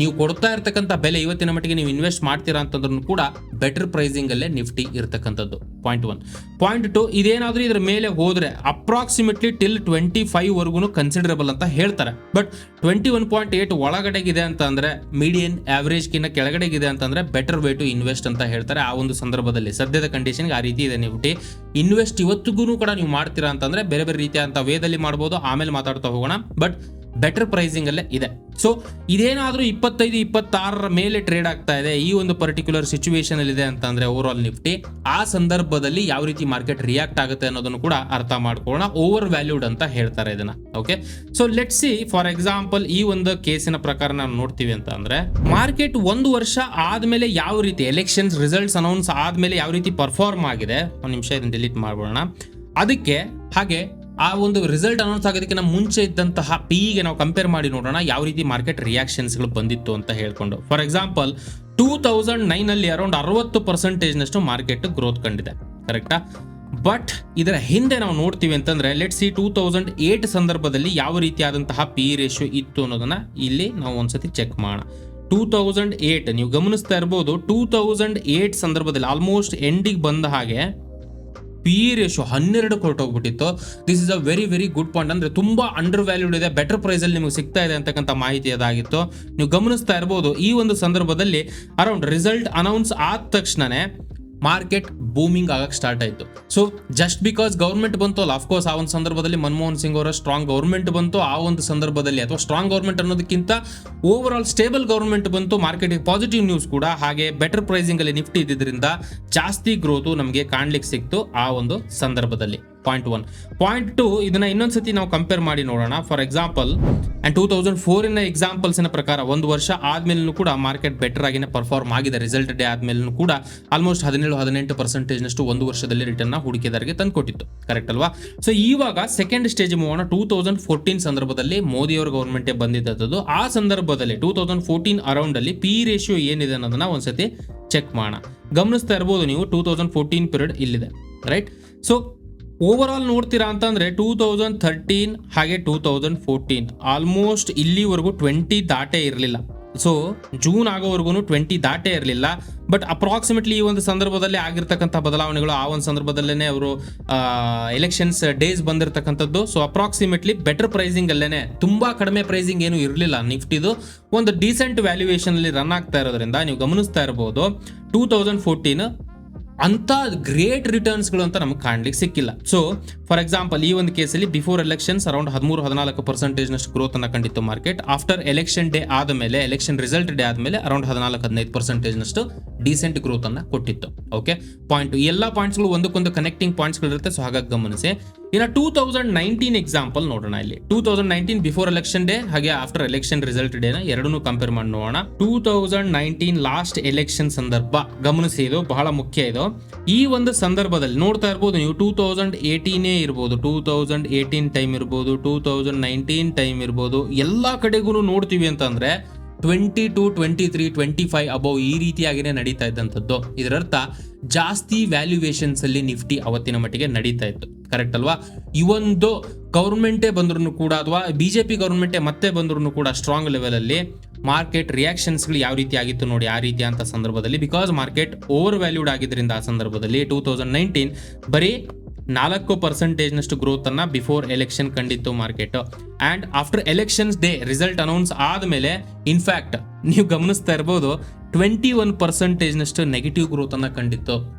ನೀವು ಕೊಡ್ತಾ ಇರ್ತಕ್ಕಂಥ ಬೆಲೆ ಇವತ್ತಿನ ಮಟ್ಟಿಗೆ ನೀವು ಇನ್ವೆಸ್ಟ್ ಮಾಡ್ತೀರಾ ಅಂತಂದ್ರೂ ಕೂಡ ಬೆಟರ್ ಪ್ರೈಸಿಂಗ್ ಅಲ್ಲೇ ನಿಫ್ಟಿ ಇರತಕ್ಕಂಥದ್ದು. ಪಾಯಿಂಟ್ ಒನ್ ಪಾಯಿಂಟ್ ಟು ಇದೇನಾದ್ರೂ ಇದ್ರ ಮೇಲೆ ಹೋದ್ರೆ ಅಪ್ರಾಕ್ಸಿಮೇಟ್ಲಿ ಟಿಲ್ ಟ್ವೆಂಟಿ ಫೈವ್ ವರ್ಗು ಕನ್ಸಿಡರಬಲ್ ಅಂತ ಹೇಳ್ತಾರೆ. But twenty one point eight ಒಳಗಡೆಗಿದೆ ಅಂತ ಅಂದ್ರೆ ಮೀಡಿಯನ್ ಆವರೇಜ್ ಕಿನ್ನ ಕೆಳಗಡೆಗಿದೆ ಅಂತಂದ್ರೆ ಬೆಟರ್ ವೇ ಟು ಇನ್ವೆಸ್ಟ್ ಅಂತ ಹೇಳ್ತಾರೆ ಆ ಒಂದು ಸಂದರ್ಭದಲ್ಲಿ. ಸದ್ಯದ ಕಂಡೀಷನ್ಗೆ ಆ ರೀತಿ ಇದೆ ನಿಫ್ಟಿ ಇನ್ವೆಸ್ಟ್ ಇವತ್ತಿಗೂ ಕೂಡ ನೀವು ಮಾಡ್ತೀರಾ ಅಂತಂದ್ರೆ ಬೇರೆ ಬೇರೆ ರೀತಿಯಾದಂಥ ವೇದಲ್ಲಿ ಮಾಡ್ಬೋದು, ಆಮೇಲೆ ಮಾತಾಡ್ತಾ ಹೋಗೋಣ. ಬಟ್ ಬೆಟರ್ ಪ್ರೈಸಿಂಗ್ ಅಲ್ಲೇ ಇದೆ. ಸೊ ಇದೇನಾದ್ರೂ ಇಪ್ಪತ್ತೈದು, ಇಪ್ಪತ್ತಾರರ ಮೇಲೆ ಟ್ರೇಡ್ ಆಗ್ತಾ ಇದೆ ಈ ಒಂದು ಪರ್ಟಿಕ್ಯುಲರ್ ಸಿಚುವೇಶನ್ ಅಲ್ಲಿ ಇದೆ ಅಂತಂದ್ರೆ ಓವರ್ ಆಲ್ ನಿಫ್ಟಿ ಆ ಸಂದರ್ಭದಲ್ಲಿ ಯಾವ ರೀತಿ ಮಾರ್ಕೆಟ್ ರಿಯಾಕ್ಟ್ ಆಗುತ್ತೆ ಅನ್ನೋದನ್ನು ಕೂಡ ಅರ್ಥ ಮಾಡ್ಕೊಳ್ಳೋಣ. ಓವರ್ ವ್ಯಾಲ್ಯೂಡ್ ಅಂತ ಹೇಳ್ತಾರೆ ಇದನ್ನ. Okay so let see for example ಈ ಒಂದು ಕೇಸಿನ ಪ್ರಕಾರ ನಾವು ನೋಡ್ತೀವಿ ಅಂತ ಅಂದ್ರೆ ಮಾರ್ಕೆಟ್ ಒಂದು ವರ್ಷ ಆದ್ಮೇಲೆ ಯಾವ ರೀತಿ ಎಲೆಕ್ಷನ್ಸ್ ರಿಸಲ್ಟ್ಸ್ ಅನೌನ್ಸ್ ಆದ್ಮೇಲೆ ಯಾವ ರೀತಿ ಪರ್ಫಾರ್ಮ್ ಆಗಿದೆ? ಒಂದು ನಿಮಿಷ ಇದನ್ನ ಡಿಲೀಟ್ ಮಾಡ್ಬೋಣ ಅದಕ್ಕೆ ಹಾಗೆ ಆ ಒಂದು ರಿಸಲ್ಟ್ ಅನೌನ್ಸ್ ಆಗೋದಕ್ಕಿಂತ ಮುಂಚೆ ಇದ್ದಂತಹ ಪಿಗೆ ನಾವು ಕಂಪೇರ್ ಮಾಡಿ ನೋಡೋಣ ಯಾವ ರೀತಿ ಮಾರ್ಕೆಟ್ ರಿಯಾಕ್ಷನ್ಸ್ಗಳು ಬಂದಿತ್ತು ಅಂತ ಹೇಳ್ಕೊಂಡು. ಫಾರ್ ಎಕ್ಸಾಂಪಲ್ ಟೂ ತೌಸಂಡ್ ನೈನಲ್ಲಿ ಅರೌಂಡ್ ಅರವತ್ತು ಪರ್ಸೆಂಟೇಜ್ನಷ್ಟು ಮಾರ್ಕೆಟ್ ಗ್ರೋತ್ ಕಂಡಿದೆ. ಕರೆಕ್ಟಾ ಬಟ್ ಇದರ ಹಿಂದೆ ನಾವು ನೋಡ್ತೀವಿ ಅಂತಂದ್ರೆ let see two thousand eight ಸಂದರ್ಭದಲ್ಲಿ ಯಾವ ರೀತಿಯಾದಂತಹ ಪಿ ರೇಷಿಯೋ ಇತ್ತು ಅನ್ನೋದನ್ನ ಇಲ್ಲಿ ನಾವು ಒಂದ್ಸತಿ ಚೆಕ್ ಮಾಡೋಣ. ಟೂ ತೌಸಂಡ್ ಏಟ್ ನೀವು ಗಮನಿಸ್ತಾ ಇರ್ಬೋದು ಟೂ ತೌಸಂಡ್ ಏಟ್ ಸಂದರ್ಭದಲ್ಲಿ ಆಲ್ಮೋಸ್ಟ್ ಎಂಡಿಗೆ ಬಂದ ಹಾಗೆ ಪಿ ರೇಷೋ ಹನ್ನೆರಡು ಹೊರಟೋಗ್ಬಿಟ್ಟಿತ್ತು this is a very very good point ಅಂದ್ರೆ ತುಂಬಾ ಅಂಡರ್ ವ್ಯಾಲ್ಯೂಡ್ ಇದೆ. ಬೆಟರ್ ಪ್ರೈಸ್ ಅಲ್ಲಿ ನಿಮಗೆ ಸಿಗ್ತಾ ಇದೆ ಅಂತಕ್ಕಂಥ ಮಾಹಿತಿ ಅದಾಗಿತ್ತು. ನೀವು ಗಮನಿಸ್ತಾ ಇರ್ಬೋದು, ಈ ಒಂದು ಸಂದರ್ಭದಲ್ಲಿ ಅರೌಂಡ್ ರಿಸಲ್ಟ್ ಅನೌನ್ಸ್ ಆದ ತಕ್ಷಣನೇ ಮಾರ್ಕೆಟ್ ಬೂಮಿಂಗ್ ಆಗಕ್ಕೆ ಸ್ಟಾರ್ಟ್ ಆಯಿತು. ಸೊ ಜಸ್ಟ್ ಬಿಕಾಸ್ ಗೌರ್ಮೆಂಟ್ ಬಂತು ಅಲ್ಲ ಅಫ್ಕೋರ್ಸ್ ಆ ಒಂದು ಸಂದರ್ಭದಲ್ಲಿ ಮನಮೋಹನ್ ಸಿಂಗ್ ಅವರ ಸ್ಟ್ರಾಂಗ್ ಗೌರ್ಮೆಂಟ್ ಬಂತು, ಆ ಒಂದು ಸಂದರ್ಭದಲ್ಲಿ ಅಥವಾ ಸ್ಟ್ರಾಂಗ್ ಗೌರ್ಮೆಂಟ್ ಅನ್ನೋದಕ್ಕಿಂತ ಓವರ್ ಆಲ್ ಸ್ಟೇಬಲ್ ಗೌರ್ಮೆಂಟ್ ಬಂತು ಮಾರ್ಕೆಟಿಗೆ ಪಾಸಿಟಿವ್ ನ್ಯೂಸ್ ಕೂಡ, ಹಾಗೆ ಬೆಟರ್ ಪ್ರೈಸಿಂಗ್ ಅಲ್ಲಿ ನಿಫ್ಟಿ ಇದ್ದಿದ್ದರಿಂದ ಜಾಸ್ತಿ ಗ್ರೋತು ನಮಗೆ ಕಾಣ್ಲಿಕ್ಕೆ ಸಿಕ್ತು ಆ ಒಂದು ಸಂದರ್ಭದಲ್ಲಿ. ಪಾಯಿಂಟ್ ಒನ್ ಪಾಯಿಂಟ್ ಟು ಇದನ್ನ ಇನ್ನೊಂದ್ಸತಿ ನಾವು ಕಂಪೇರ್ ಮಾಡಿ ನೋಡೋಣ. For example and two thousand ಫೋರಿನ ಎಕ್ಸಾಂಪಲ್ಸಿನ ಪ್ರಕಾರ ಒಂದು ವರ್ಷ ಆದ್ಮೇಲೂ ಕೂಡ ಮಾರ್ಕೆಟ್ ಬೆಟರ್ ಆಗಿನೇ ಪರ್ಫಾರ್ಮ್ ಆಗಿದೆ. ರಿಸಲ್ಟ್ ಡೇ ಆದ್ಮೇಲೂ ಕೂಡ ಆಲ್ಮೋಸ್ಟ್ ಹದಿನೇಳು, ಹದಿನೆಂಟು ಪರ್ಸೆಂಟೇಜ್ನಷ್ಟು ಒಂದು ವರ್ಷದಲ್ಲಿ ರಿಟರ್ನ್ ಹೂಡಿಕೆದಾರರಿಗೆ ತಂದುಕೊಟ್ಟಿತ್ತು. ಕರೆಕ್ಟ್ ಅಲ್ವಾ? ಸೊ ಇವಾಗ ಸೆಕೆಂಡ್ ಸ್ಟೇಜ್ ಮೂವಣ ಟೂ ತೌಸಂಡ್ ಫೋರ್ಟೀನ್ ಸಂದರ್ಭದಲ್ಲಿ ಮೋದಿ ಅವರ ಗೌರ್ಮೆಂಟೇ ಬಂದಿದ್ದದ್ದು. ಆ ಸಂದರ್ಭದಲ್ಲಿ ಟೂ ತೌಸಂಡ್ ಫೋರ್ಟೀನ್ ಅರೌಂಡ್ ಅಲ್ಲಿ ಪಿ ರೇಷಿಯೋ ಏನಿದೆ ಅನ್ನೋದನ್ನ ಒಂದ್ಸತಿ ಚೆಕ್ ಮಾಡೋಣ. ಗಮನಿಸ್ತಾ ಇರ್ಬೋದು ನೀವು. ಟೂ ತೌಸಂಡ್ ಫೋರ್ಟೀನ್ ಪೀರಿಯಡ್ ಇಲ್ಲಿದೆ. ರೈಟ್ ಸೊ ಓವರ್ ಆಲ್ ನೋಡ್ತೀರಾ ಅಂತಂದರೆ ಟೂ ತೌಸಂಡ್ ಥರ್ಟೀನ್ ಹಾಗೆ ಟೂ ತೌಸಂಡ್ ಫೋರ್ಟೀನ್ ಆಲ್ಮೋಸ್ಟ್ ಇಲ್ಲಿವರೆಗೂ ಟ್ವೆಂಟಿ ದಾಟೇ ಇರಲಿಲ್ಲ. ಸೊ ಜೂನ್ ಆಗೋವರೆಗೂ ಟ್ವೆಂಟಿ ದಾಟೇ ಇರಲಿಲ್ಲ. ಬಟ್ ಅಪ್ರಾಕ್ಸಿಮೇಟ್ಲಿ ಈ ಒಂದು ಸಂದರ್ಭದಲ್ಲಿ ಆಗಿರ್ತಕ್ಕಂಥ ಬದಲಾವಣೆಗಳು ಆ ಒಂದು ಸಂದರ್ಭದಲ್ಲೇ ಅವರು ಎಲೆಕ್ಷನ್ಸ್ ಡೇಸ್ ಬಂದಿರತಕ್ಕಂಥದ್ದು. ಸೊ ಅಪ್ರಾಕ್ಸಿಮೇಟ್ಲಿ ಬೆಟರ್ ಪ್ರೈಸಿಂಗ್ ಅಲ್ಲೇ ತುಂಬಾ ಕಡಿಮೆ ಪ್ರೈಸಿಂಗ್ ಏನು ಇರಲಿಲ್ಲ ನಿಫ್ಟಿದು. ಒಂದು ಡೀಸೆಂಟ್ ವ್ಯಾಲ್ಯೂಯೇಷನ್ ಅಲ್ಲಿ ರನ್ ಆಗ್ತಾ ಇರೋದ್ರಿಂದ ನೀವು ಗಮನಿಸ್ತಾ ಇರಬಹುದು ಟೂ ತೌಸಂಡ್ ಫೋರ್ಟೀನ್ ಅಂತ ಗ್ರೇಟ್ ರಿಟರ್ನ್ಸ್ಗಳು ಅಂತ ನಮಗೆ ಕಾಣ್ಲಿಕ್ಕೆ ಸಿಕ್ಕಿಲ್ಲ. ಸೊ ಫಾರ್ ಎಕ್ಸಾಂಪಲ್ ಈ ಒಂದು ಕೇಸಲ್ಲಿ ಬಿಫೋರ್ ಎಲೆಕ್ಷನ್ಸ್ ಅರೌಂಡ್ ಹದಿಮೂರು, ಹದಿನಾಲ್ಕು ಪರ್ಸೆಂಟೇಜ್ನಷ್ಟು ಗ್ರೋತ್ ಅನ್ನ ಕಂಡಿತ್ತು ಮಾರ್ಕೆಟ್ ಆಫ್ಟರ್ ಎಲೆಕ್ಷನ್ ಡೇ ಆದಮೇಲೆ ಎಲೆಕ್ಷನ್ ರಿಸಲ್ಟ್ ಡೇ ಆದಮೇಲೆ ಅರೌಂಡ್ ಹದಿನಾಲ್ಕು, ಹದಿನೈದು ಪರ್ಸೆಂಟೇಜ್ನಷ್ಟು ಡೀಸೆಂಟ್ ಗ್ರೋತ್ ಅನ್ನ ಕೊಟ್ಟಿತ್ತು. ಓಕೆ ಪಾಯಿಂಟ್ ಎಲ್ಲ ಪಾಯಿಂಟ್ಸ್ಗಳು ಒಂದಕ್ಕೊಂದು ಕನೆಕ್ಟಿಂಗ್ ಪಾಯಿಂಟ್ಸ್ಗಳಿರುತ್ತೆ ಸೊ ಹಾಗಾಗಿ ಗಮನಿಸಿ. ಇನ್ನು ಟೂ ತೌಸಂಡ್ ನೈನ್ಟೀನ್ ಎಕ್ಸಾಂಪಲ್ ನೋಡೋಣ ಇಲ್ಲಿ. Two thousand nineteen before election day ಹಾಗೆ ಆಫ್ಟರ್ ಎಲೆಕ್ಷನ್ ರಿಸಲ್ಟ್ ಡೇನ ಎರಡನ್ನೂ ಕಂಪೇರ್ ಮಾಡಿ ನೋಡೋಣ. Two thousand nineteen last election ಸಂದರ್ಭ, ಗಮನಿಸಿ ಇದು, ಬಹಳ ಮುಖ್ಯ ಇದು. ಈ ಒಂದು ಸಂದರ್ಭದಲ್ಲಿ ನೋಡ್ತಾ ಇರ್ಬೋದು ನೀವು ಟೂ ತೌಸಂಡ್ ಏಯ್ಟೀನೇ ಇರ್ಬೋದು ಟೂ ತೌಸಂಡ್ ಏಯ್ಟೀನ್ ಟೈಮ್ ಇರ್ಬೋದು ಟೂ ತೌಸಂಡ್ ನೈನ್ಟೀನ್ ಟೈಮ್ ಇರ್ಬೋದು, ಎಲ್ಲ ಕಡೆಗೂ ನೋಡ್ತೀವಿ ಅಂತಂದ್ರೆ twenty two twenty three twenty five above ಈ ರೀತಿಯಾಗಿನೇ ನಡೀತಾ ಇದ್ದಂಥದ್ದು. ಇದರರ್ಥ, ಜಾಸ್ತಿ ವ್ಯಾಲ್ಯೂಯೇಷನ್ಸ್ ಅಲ್ಲಿ ನಿಫ್ಟಿ ಅವತ್ತಿನ ಮಟ್ಟಿಗೆ ನಡೀತಾ ಇತ್ತು. ಕರೆಕ್ಟ್ ಅಲ್ವಾ? ಇವೊಂದು ಗೌರ್ಮೆಂಟೇ ಬಂದ್ರು ಕೂಡ, ಅಥವಾ ಬಿಜೆಪಿ ಗೌರ್ಮೆಂಟೇ ಮತ್ತೆ ಬಂದ್ರು ಕೂಡ ಸ್ಟ್ರಾಂಗ್ ಲೆವೆಲ್ ಅಲ್ಲಿ ಮಾರ್ಕೆಟ್ ರಿಯಾಕ್ಷನ್ಸ್ಗಳು ಯಾವ ರೀತಿ ಆಗಿತ್ತು ನೋಡಿ, ಆ ರೀತಿ ಅಂತ ಸಂದರ್ಭದಲ್ಲಿ ಬಿಕಾಸ್ ಮಾರ್ಕೆಟ್ ಓವರ್ ವ್ಯಾಲ್ಯೂಡ್ ಆಗಿದ್ರಿಂದ ಆ ಸಂದರ್ಭದಲ್ಲಿ ಟೂ ತೌಸಂಡ್ ನೈನ್ಟೀನ್ ಬರೀ ನಾಲ್ಕು ಪರ್ಸೆಂಟೇಜ್ನಷ್ಟು ಗ್ರೋತ್ ಅನ್ನ before election ಕಂಡಿತ್ತು market and after elections day result announce ಆದಮೇಲೆ ಇನ್ಫ್ಯಾಕ್ಟ್ ನೀವು ಗಮನಿಸ್ತಾ ಇರ್ಬೋದು ಟ್ವೆಂಟಿ ಒನ್ ಪರ್ಸೆಂಟೇಜ್ನಷ್ಟು ನೆಗೆಟಿವ್ ಗ್ರೋತ್ ಅನ್ನ ಕಂಡಿತ್ತು.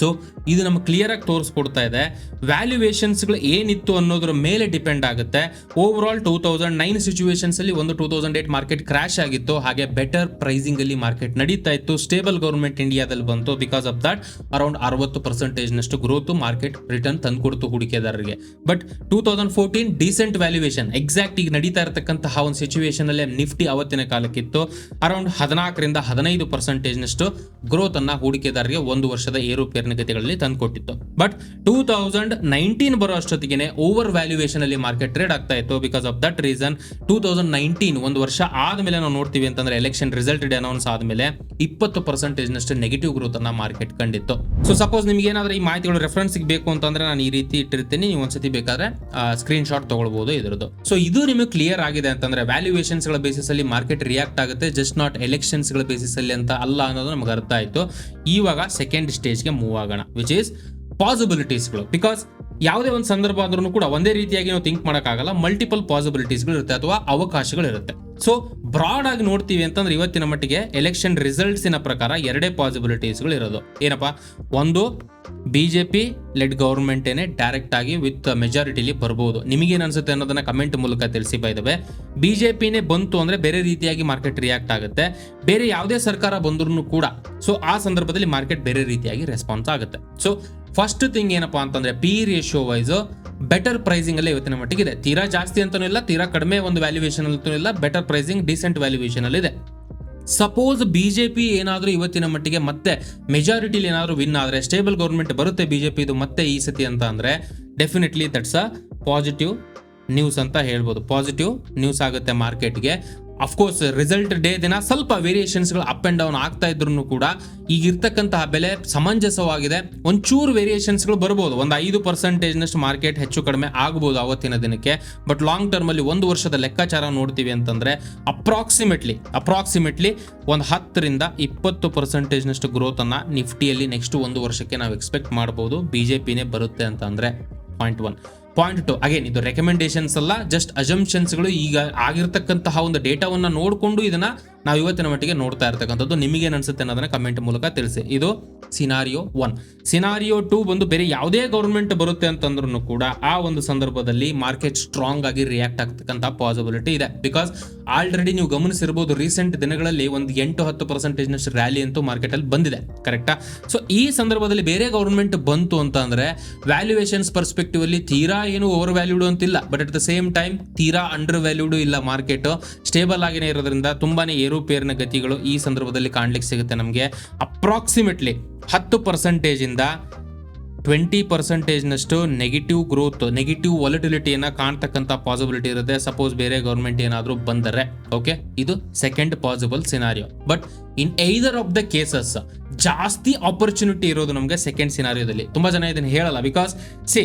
ಸೊ ಇದು ನಮ್ಗೆ ಕ್ಲಿಯರ್ ಆಗಿ ತೋರಿಸ್ಕೊಡ್ತಾ ಇದೆ. ವ್ಯಾಲ್ಯೂಯೇಷನ್ಸ್ಗಳು ಏನಿತ್ತು ಅನ್ನೋದ್ರ ಮೇಲೆ ಡಿಪೆಂಡ್ ಆಗುತ್ತೆ. Overall two thousand nine situations ಅಲ್ಲಿ ಒಂದು two thousand eight market crash ಆಗಿತ್ತು. ಹಾಗೆ ಬೆಟರ್ ಪ್ರೈಸಿಂಗ್ ಅಲ್ಲಿ ಮಾರ್ಕೆಟ್ ನಡೀತಾ ಇತ್ತು. ಸ್ಟೇಬಲ್ ಗೌರ್ಮೆಂಟ್ ಇಂಡಿಯಾದಲ್ಲಿ ಬಂತು. ಬಿಕಾಸ್ ಆಫ್ ದಟ್ ಅರೌಂಡ್ ಅರವತ್ತು ಪರ್ಸೆಂಟೇಜ್ ನಷ್ಟು ಗ್ರೋತ್ ಮಾರ್ಕೆಟ್ ರಿಟರ್ನ್ ತಂದ್ಕೊಡ್ತು ಹೂಡಿಕೆದಾರರಿಗೆ. But two thousand fourteen decent valuation exact ಈಗ ನಡೀತಾ ಇರತಕ್ಕಂತಹ ಒಂದು ಸಿಚುವೇಶನ್ ಅಲ್ಲಿ ನಿಫ್ಟಿ ಅವತ್ತಿನ ಕಾಲಕ್ಕಿತ್ತು. ಅರೌಂಡ್ ಹದಿನಾಲ್ಕರಿಂದ ಹದಿನೈದು ಪರ್ಸೆಂಟೇಜ್ ನಷ್ಟು ಗ್ರೋತ್ ಅನ್ನ ಹೂಡಿಕೆದಾರರಿಗೆ ಒಂದು ವರ್ಷದ ಏರುಪೇರಿನ ಗತಿಗಳಲ್ಲಿ ತಂದುಕೊಟ್ಟಿತ್ತು. ಬಟ್ ಟೂ ತೌಸಂಡ್ ನೈನ್ಟೀನ್ ಬರೋ ಅಷ್ಟೊತ್ತಿಗೆ ಓವರ್ ವ್ಯಾಲ್ಯೂಯೇಷನ್ ಅಲ್ಲಿ ಮಾರ್ಕೆಟ್ ಟ್ರೇಡ್ ಆಗ್ತಾ ಇತ್ತು. Because of that reason two thousand nineteen ಒಂದು ವರ್ಷ ಆದ್ಮೇಲೆ ನಾವು ನೋಡ್ತೀವಿ ಅಂತಂದ್ರೆ ಎಲೆಕ್ಷನ್ ರಿಸಲ್ಟ್ ಅನೌನ್ಸ್ ಆದ್ಮೇಲೆ ಇಪ್ಪತ್ತು ಪರ್ಸೆಂಟೇಜ್ ನಷ್ಟು ನೆಗೆಟಿವ್ ಗ್ರೋತ್ ಅನ್ನ ಮಾರ್ಕೆಟ್ ಕಂಡಿತ್ತು. ಸೊ ಸಪೋಸ್ ನಿಮ್ಗೆ ಏನಾದ್ರೂ ಈ ಮಾಹಿತಿಗಳು ರೆಫರೆನ್ಸ್ ಬೇಕು ಅಂತಂದ್ರೆ ನಾನು ಈ ರೀತಿ ಇಟ್ಟಿರ್ತೀನಿ. ನೀವು ಒಂದ್ಸತಿ ಬೇಕಾದ್ರೆ ಸ್ಕ್ರೀನ್ ಶಾಟ್ ತಗೊಳ್ಬಹುದು ಇದ್ರದ್ದು. ಸೊ ಇದು ನಿಮಗೆ ಕ್ಲಿಯರ್ ಆಗಿದೆ ಅಂತಂದ್ರೆ ವ್ಯಾಲ್ಯೂಯೇಷನ್ಸ್ಗಳ ಬೇಸಿಸ್ ಅಲ್ಲಿ ಮಾರ್ಕೆಟ್ ರಿಯಾಕ್ಟ್ ಆಗುತ್ತೆ ಜಸ್ಟ್ ನಾಟ್ ಎಲೆಕ್ಷನ್ಸ್ಗಳ ಬೇಸಿಸ್ ಅಲ್ಲಿ ಅಂತ ಅಲ್ಲ ಅನ್ನೋದು ನಮ್ಗೆ ಅರ್ಥ ಆಯ್ತು. ಇವಾಗ ಸೆಕೆಂಡ್ ಸ್ಟೇಜ್ಗೆ ಮೂವ್ ಆಗೋಣ ವಿಚ್ ಇಸ್ ಪಾಸಿಬಿಲಿಟೀಸ್ಗಳು ಬಿಕಾಸ್ ಯಾವುದೇ ಒಂದು ಸಂದರ್ಭ ಆದ್ರೂ ಕೂಡ ಒಂದೇ ರೀತಿಯಾಗಿ ನಾವು ಥಿಂಕ್ ಮಾಡೋಕ್ಕಾಗಲ್ಲ ಮಲ್ಟಿಪಲ್ ಪಾಸಿಬಿಲಿಟೀಸ್ಗಳು ಇರುತ್ತೆ ಅಥವಾ ಅವಕಾಶಗಳು ಇರುತ್ತೆ. ಸೊ ಬ್ರಾಡ್ ಆಗಿ ನೋಡ್ತೀವಿ ಅಂತಂದ್ರೆ ಇವತ್ತಿನ ಮಟ್ಟಿಗೆ ಎಲೆಕ್ಷನ್ ರಿಸಲ್ಟ್ಸಿನ ಪ್ರಕಾರ ಎರಡೇ ಪಾಸಿಬಿಲಿಟೀಸ್ಗಳು ಇರೋದು. ಏನಪ್ಪಾ? ಒಂದು ಬಿಜೆಪಿ ಲೆಡ್ ಗೌರ್ಮೆಂಟ್ ಏನೇ ಡೈರೆಕ್ಟ್ ಆಗಿ ವಿತ್ ಮೆಜಾರಿಟಿಲಿ ಬರ್ಬೋದು. ನಿಮಗೇನು ಅನ್ಸುತ್ತೆ ಅನ್ನೋದನ್ನ ಕಮೆಂಟ್ ಮೂಲಕ ತಿಳಿಸಿ ಬೈದವೆ ಬಿಜೆಪಿನೇ ಬಂತು ಅಂದ್ರೆ ಬೇರೆ ರೀತಿಯಾಗಿ ಮಾರ್ಕೆಟ್ ರಿಯಾಕ್ಟ್ ಆಗುತ್ತೆ. ಬೇರೆ ಯಾವುದೇ ಸರ್ಕಾರ ಬಂದ್ರು ಕೂಡ. ಸೊ ಆ ಸಂದರ್ಭದಲ್ಲಿ ಮಾರ್ಕೆಟ್ ಬೇರೆ ರೀತಿಯಾಗಿ ರೆಸ್ಪಾನ್ಸ್ ಆಗುತ್ತೆ. ಸೊ ಫಸ್ಟ್ ಥಿಂಗ್ ಏನಪ್ಪಾ ಅಂತಂದ್ರೆ P ratio wise better pricing ಅಲ್ಲಿ ಇವತ್ತಿನ ಮಟ್ಟಿಗೆ ಇದೆ ತೀರಾ ಜಾಸ್ತಿ ಅಂತಲೂ ಇಲ್ಲ, ತೀರಾ ಕಡಿಮೆ ಒಂದು ವ್ಯಾಲ್ಯೂಯೇಷನ್ ಅಂತೂ ಇಲ್ಲ ಬೆಟರ್ ಪ್ರೈಸಿಂಗ್ ಡಿಸೆಂಟ್ ವ್ಯಾಲ್ಯೂಯೇಷನ್ ಅಲ್ಲಿ ಇದೆ. ಸಪೋಸ್ ಬಿಜೆಪಿ ಏನಾದರೂ ಇವತ್ತಿನ ಮಟ್ಟಿಗೆ ಮತ್ತೆ ಮೆಜಾರಿಟಿಲಿ ಏನಾದರೂ ವಿನ್ ಆದರೆ ಸ್ಟೇಬಲ್ ಗೌರ್ಮೆಂಟ್ ಬರುತ್ತೆ ಬಿಜೆಪಿ ಇದು ಮತ್ತೆ ಈ ಸತಿ ಅಂತ ಅಂದರೆ definitely that's a positive news ಅಂತ ಹೇಳ್ಬೋದು. ಪಾಸಿಟಿವ್ ನ್ಯೂಸ್ ಆಗುತ್ತೆ ಮಾರ್ಕೆಟ್ಗೆ ಅಫ್ಕೋರ್ಸ್ ರಿಸಲ್ಟ್ ಡೇ ದಿನ ಸ್ವಲ್ಪ ವೇರಿಯೇಷನ್ಸ್ಗಳು ಅಪ್ ಆ್ಯಂಡ್ ಡೌನ್ ಆಗ್ತಾ ಇದ್ರು ಕೂಡ ಈಗ ಇರ್ತಕ್ಕಂತಹ ಬೆಲೆ ಸಮಂಜಸವಾಗಿದೆ. ಒಂಚೂರು ವೇರಿಯೇಷನ್ಸ್ಗಳು ಬರ್ಬೋದು. ಒಂದು ಐದು ಪರ್ಸೆಂಟೇಜ್ನಷ್ಟು ಮಾರ್ಕೆಟ್ ಹೆಚ್ಚು ಕಡಿಮೆ ಆಗ್ಬೋದು ಅವತ್ತಿನ ದಿನಕ್ಕೆ. ಬಟ್ ಲಾಂಗ್ ಟರ್ಮಲ್ಲಿ ಒಂದು ವರ್ಷದ ಲೆಕ್ಕಾಚಾರ ನೋಡ್ತೀವಿ ಅಂತಂದ್ರೆ ಅಪ್ರಾಕ್ಸಿಮೇಟ್ಲಿ ಅಪ್ರಾಕ್ಸಿಮೇಟ್ಲಿ ಒಂದು ಹತ್ತರಿಂದ ಇಪ್ಪತ್ತು ಪರ್ಸೆಂಟೇಜ್ನಷ್ಟು ಗ್ರೋತನ್ನು ನಿಫ್ಟಿಯಲ್ಲಿ ನೆಕ್ಸ್ಟ್ ಒಂದು ವರ್ಷಕ್ಕೆ ನಾವು ಎಕ್ಸ್ಪೆಕ್ಟ್ ಮಾಡ್ಬೋದು. ಬಿ ಜೆ ಪಿನೇ ಬರುತ್ತೆ ಅಂತ ಅಂದರೆ point one point two. Again ಇದು ರೆಕಮೆಂಡೇಶನ್ಸ್ ಅಲ್ಲ ಜಸ್ಟ್ ಅಜಂಪ್ಷನ್ಸ್ಗಳು ಈಗ ಆಗಿರ್ತಕ್ಕಂತಹ ಒಂದು ಡೇಟಾವನ್ನು ನೋಡಿಕೊಂಡು ಇದನ್ನ ನಾವು ಇವತ್ತಿನ ಮಟ್ಟಿಗೆ ನೋಡ್ತಾ ಇರ್ತಕ್ಕಂಥದ್ದು. ನಿಮಗೇನು ಅನ್ಸುತ್ತೆ ಅನ್ನೋದನ್ನ ಕಮೆಂಟ್ ಮೂಲಕ ತಿಳಿಸಿ. ಇದು ಸಿನಾರಿಯೋ ಒನ್ ಸಿನಾರಿಯೋ ಟೂ ಬಂದು ಬೇರೆ ಯಾವುದೇ ಗೌರ್ಮೆಂಟ್ ಬರುತ್ತೆ ಅಂತಂದ್ರೂ ಕೂಡ ಆ ಒಂದು ಸಂದರ್ಭದಲ್ಲಿ ಮಾರ್ಕೆಟ್ ಸ್ಟ್ರಾಂಗ್ ಆಗಿ ರಿಯಾಕ್ಟ್ ಆಗ್ತಕ್ಕಂಥ ಪಾಸಿಬಿಲಿಟಿ ಇದೆ. ಬಿಕಾಸ್ ಆಲ್ರೆಡಿ ನೀವು ಗಮನಿಸಿರ್ಬೋದು ರೀಸೆಂಟ್ ದಿನಗಳಲ್ಲಿ ಒಂದು ಎಂಟು ಹತ್ತು ಪರ್ಸೆಂಟೇಜ್ನಷ್ಟು ರ್ಯಾಲಿ ಅಂತೂ ಮಾರ್ಕೆಟಲ್ಲಿ ಬಂದಿದೆ. ಕರೆಕ್ಟಾ ಸೊ ಈ ಸಂದರ್ಭದಲ್ಲಿ ಬೇರೆ ಗೌರ್ಮೆಂಟ್ ಬಂತು ಅಂತ ಅಂದ್ರೆ ವ್ಯಾಲ್ಯೂಯೇಷನ್ಸ್ ಪರ್ಸ್ಪೆಕ್ಟಿವ್ ಅಲ್ಲಿ ತೀರಾ ಏನು ಓವರ್ ವ್ಯಾಲ್ಯೂಡ್ ಅಂತಿಲ್ಲ. But at the same time ತೀರಾ ಅಂಡರ್ ವ್ಯಾಲ್ಯೂಡು ಇಲ್ಲ ಮಾರ್ಕೆಟ್ ಸ್ಟೇಬಲ್ ಆಗಿನೇ ಇರೋದ್ರಿಂದ ತುಂಬಾನೇ ಏರುಪೇರಿನ ಗತಿಗಳು ಈ ಸಂದರ್ಭದಲ್ಲಿ ಕಾಣ್ಲಿಕ್ಕೆ ಸಿಗುತ್ತೆ ನಮಗೆ. ಅಪ್ರಾಕ್ಸಿಮೇಟ್ಲಿ ಹತ್ತು ಪರ್ಸೆಂಟೇಜಿಂದ ಟ್ವೆಂಟಿ ಪರ್ಸೆಂಟೇಜ್ನಷ್ಟು ನೆಗೆಟಿವ್ ಗ್ರೋತ್ ನೆಗೆಟಿವ್ ವಾಲಿಟಿಲಿಟಿಯನ್ನು ಕಾಣ್ತಕ್ಕಂಥ ಪಾಸಿಬಿಲಿಟಿ ಇರುತ್ತೆ. ಸಪೋಸ್ ಬೇರೆ ಗೌರ್ಮೆಂಟ್ ಏನಾದರೂ ಬಂದರೆ ಓಕೆ ಇದು second possible scenario but in either of the cases ಜಾಸ್ತಿ ಆಪರ್ಚುನಿಟಿ ಇರೋದು ನಮಗೆ ಸೆಕೆಂಡ್ ಸಿನಾರಿಯೋದಲ್ಲಿ ತುಂಬ ಜನ ಇದನ್ನು ಹೇಳಲ್ಲ. ಬಿಕಾಸ್ ಸಿ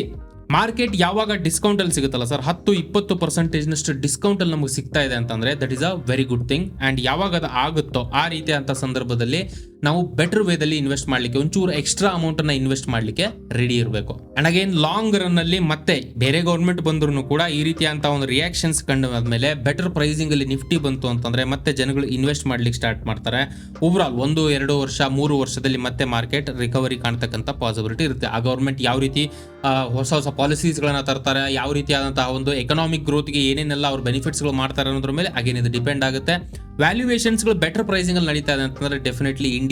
ಮಾರ್ಕೆಟ್ ಯಾವಾಗ ಡಿಸ್ಕೌಂಟ್ ಅಲ್ಲಿ ಸಿಗುತ್ತಲ್ಲ ಸರ್? ಹತ್ತು, ಇಪ್ಪತ್ತು ಪರ್ಸೆಂಟೇಜ್ನಷ್ಟು ಡಿಸ್ಕೌಂಟ್ ಅಲ್ಲಿ ನಮಗೆ ಸಿಗ್ತಾ ಇದೆ ಅಂತಂದ್ರೆ that is a very good thing and ಯಾವಾಗ ಅದು ಆಗುತ್ತೋ ಆ ರೀತಿಯಾದಂಥ ಸಂದರ್ಭದಲ್ಲಿ ನಾವು ಬೆಟರ್ ವೇದಲ್ಲಿ ಇನ್ವೆಸ್ಟ್ ಮಾಡಲಿಕ್ಕೆ, ಒಂಚೂರು ಎಕ್ಸ್ಟ್ರಾ ಅಮೌಂಟ್ ಅನ್ನ ಇನ್ವೆಸ್ಟ್ ಮಾಡಲಿಕ್ಕೆ ರೆಡಿ ಇರಬೇಕು. ಅಂಡ್ ಅಗೇನ್ ಲಾಂಗ್ ರನ್ನಲ್ಲಿ ಮತ್ತೆ ಬೇರೆ ಗೌರ್ಮೆಂಟ್ ಬಂದ್ರು ಕೂಡ ಈ ರೀತಿಯಂತ ಒಂದು ರಿಯಾಕ್ಷನ್ಸ್ ಕಂಡು ಆದ್ಮೇಲೆ ಬೆಟರ್ ಪ್ರೈಸಿಂಗ್ ಅಲ್ಲಿ ನಿಫ್ಟಿ ಬಂತು ಅಂತಂದ್ರೆ ಮತ್ತೆ ಜನಗಳು ಇನ್ವೆಸ್ಟ್ ಮಾಡ್ಲಿಕ್ಕೆ ಸ್ಟಾರ್ಟ್ ಮಾಡ್ತಾರೆ. ಓವರ್ ಆಲ್ ಒಂದು, ಎರಡು ವರ್ಷ, ಮೂರು ವರ್ಷದಲ್ಲಿ ಮತ್ತೆ ಮಾರ್ಕೆಟ್ ರಿಕವರಿ ಕಾಣ್ತಕ್ಕಂಥ ಪಾಸಿಬಿಲಿಟಿ ಇರುತ್ತೆ. ಆ ಗೌರ್ಮೆಂಟ್ ಯಾವ ರೀತಿ ಹೊಸ ಹೊಸ ಪಾಲಿಸೀಸ್ಗಳನ್ನು ತರ್ತಾರೆ, ಯಾವ ರೀತಿಯಾದಂತಹ ಒಂದು ಎಕನಾಮಿಕ್ ಗ್ರೋತ್ಗೆ ಏನೇನೆಲ್ಲ ಅವ್ರ ಬೆನಿಫಿಟ್ಸ್ಗಳು ಮಾಡ್ತಾರೆ ಅನ್ನೋದ್ರ ಮೇಲೆ ಅಗೇನ್ ಇದು ಡಿಪೆಂಡ್ ಆಗುತ್ತೆ. ವ್ಯಾಲ್ಯೂಯೇಷನ್ಸ್ಗಳು ಬೆಟರ್ ಪ್ರೈಸಿಂಗ್ ಅಲ್ಲಿ ನಡೀತಾ ಇದೆ ಅಂತಂದ್ರೆ ಡೆಫಿನೆಟ್ಲಿ ಇಂಡಿಯಾ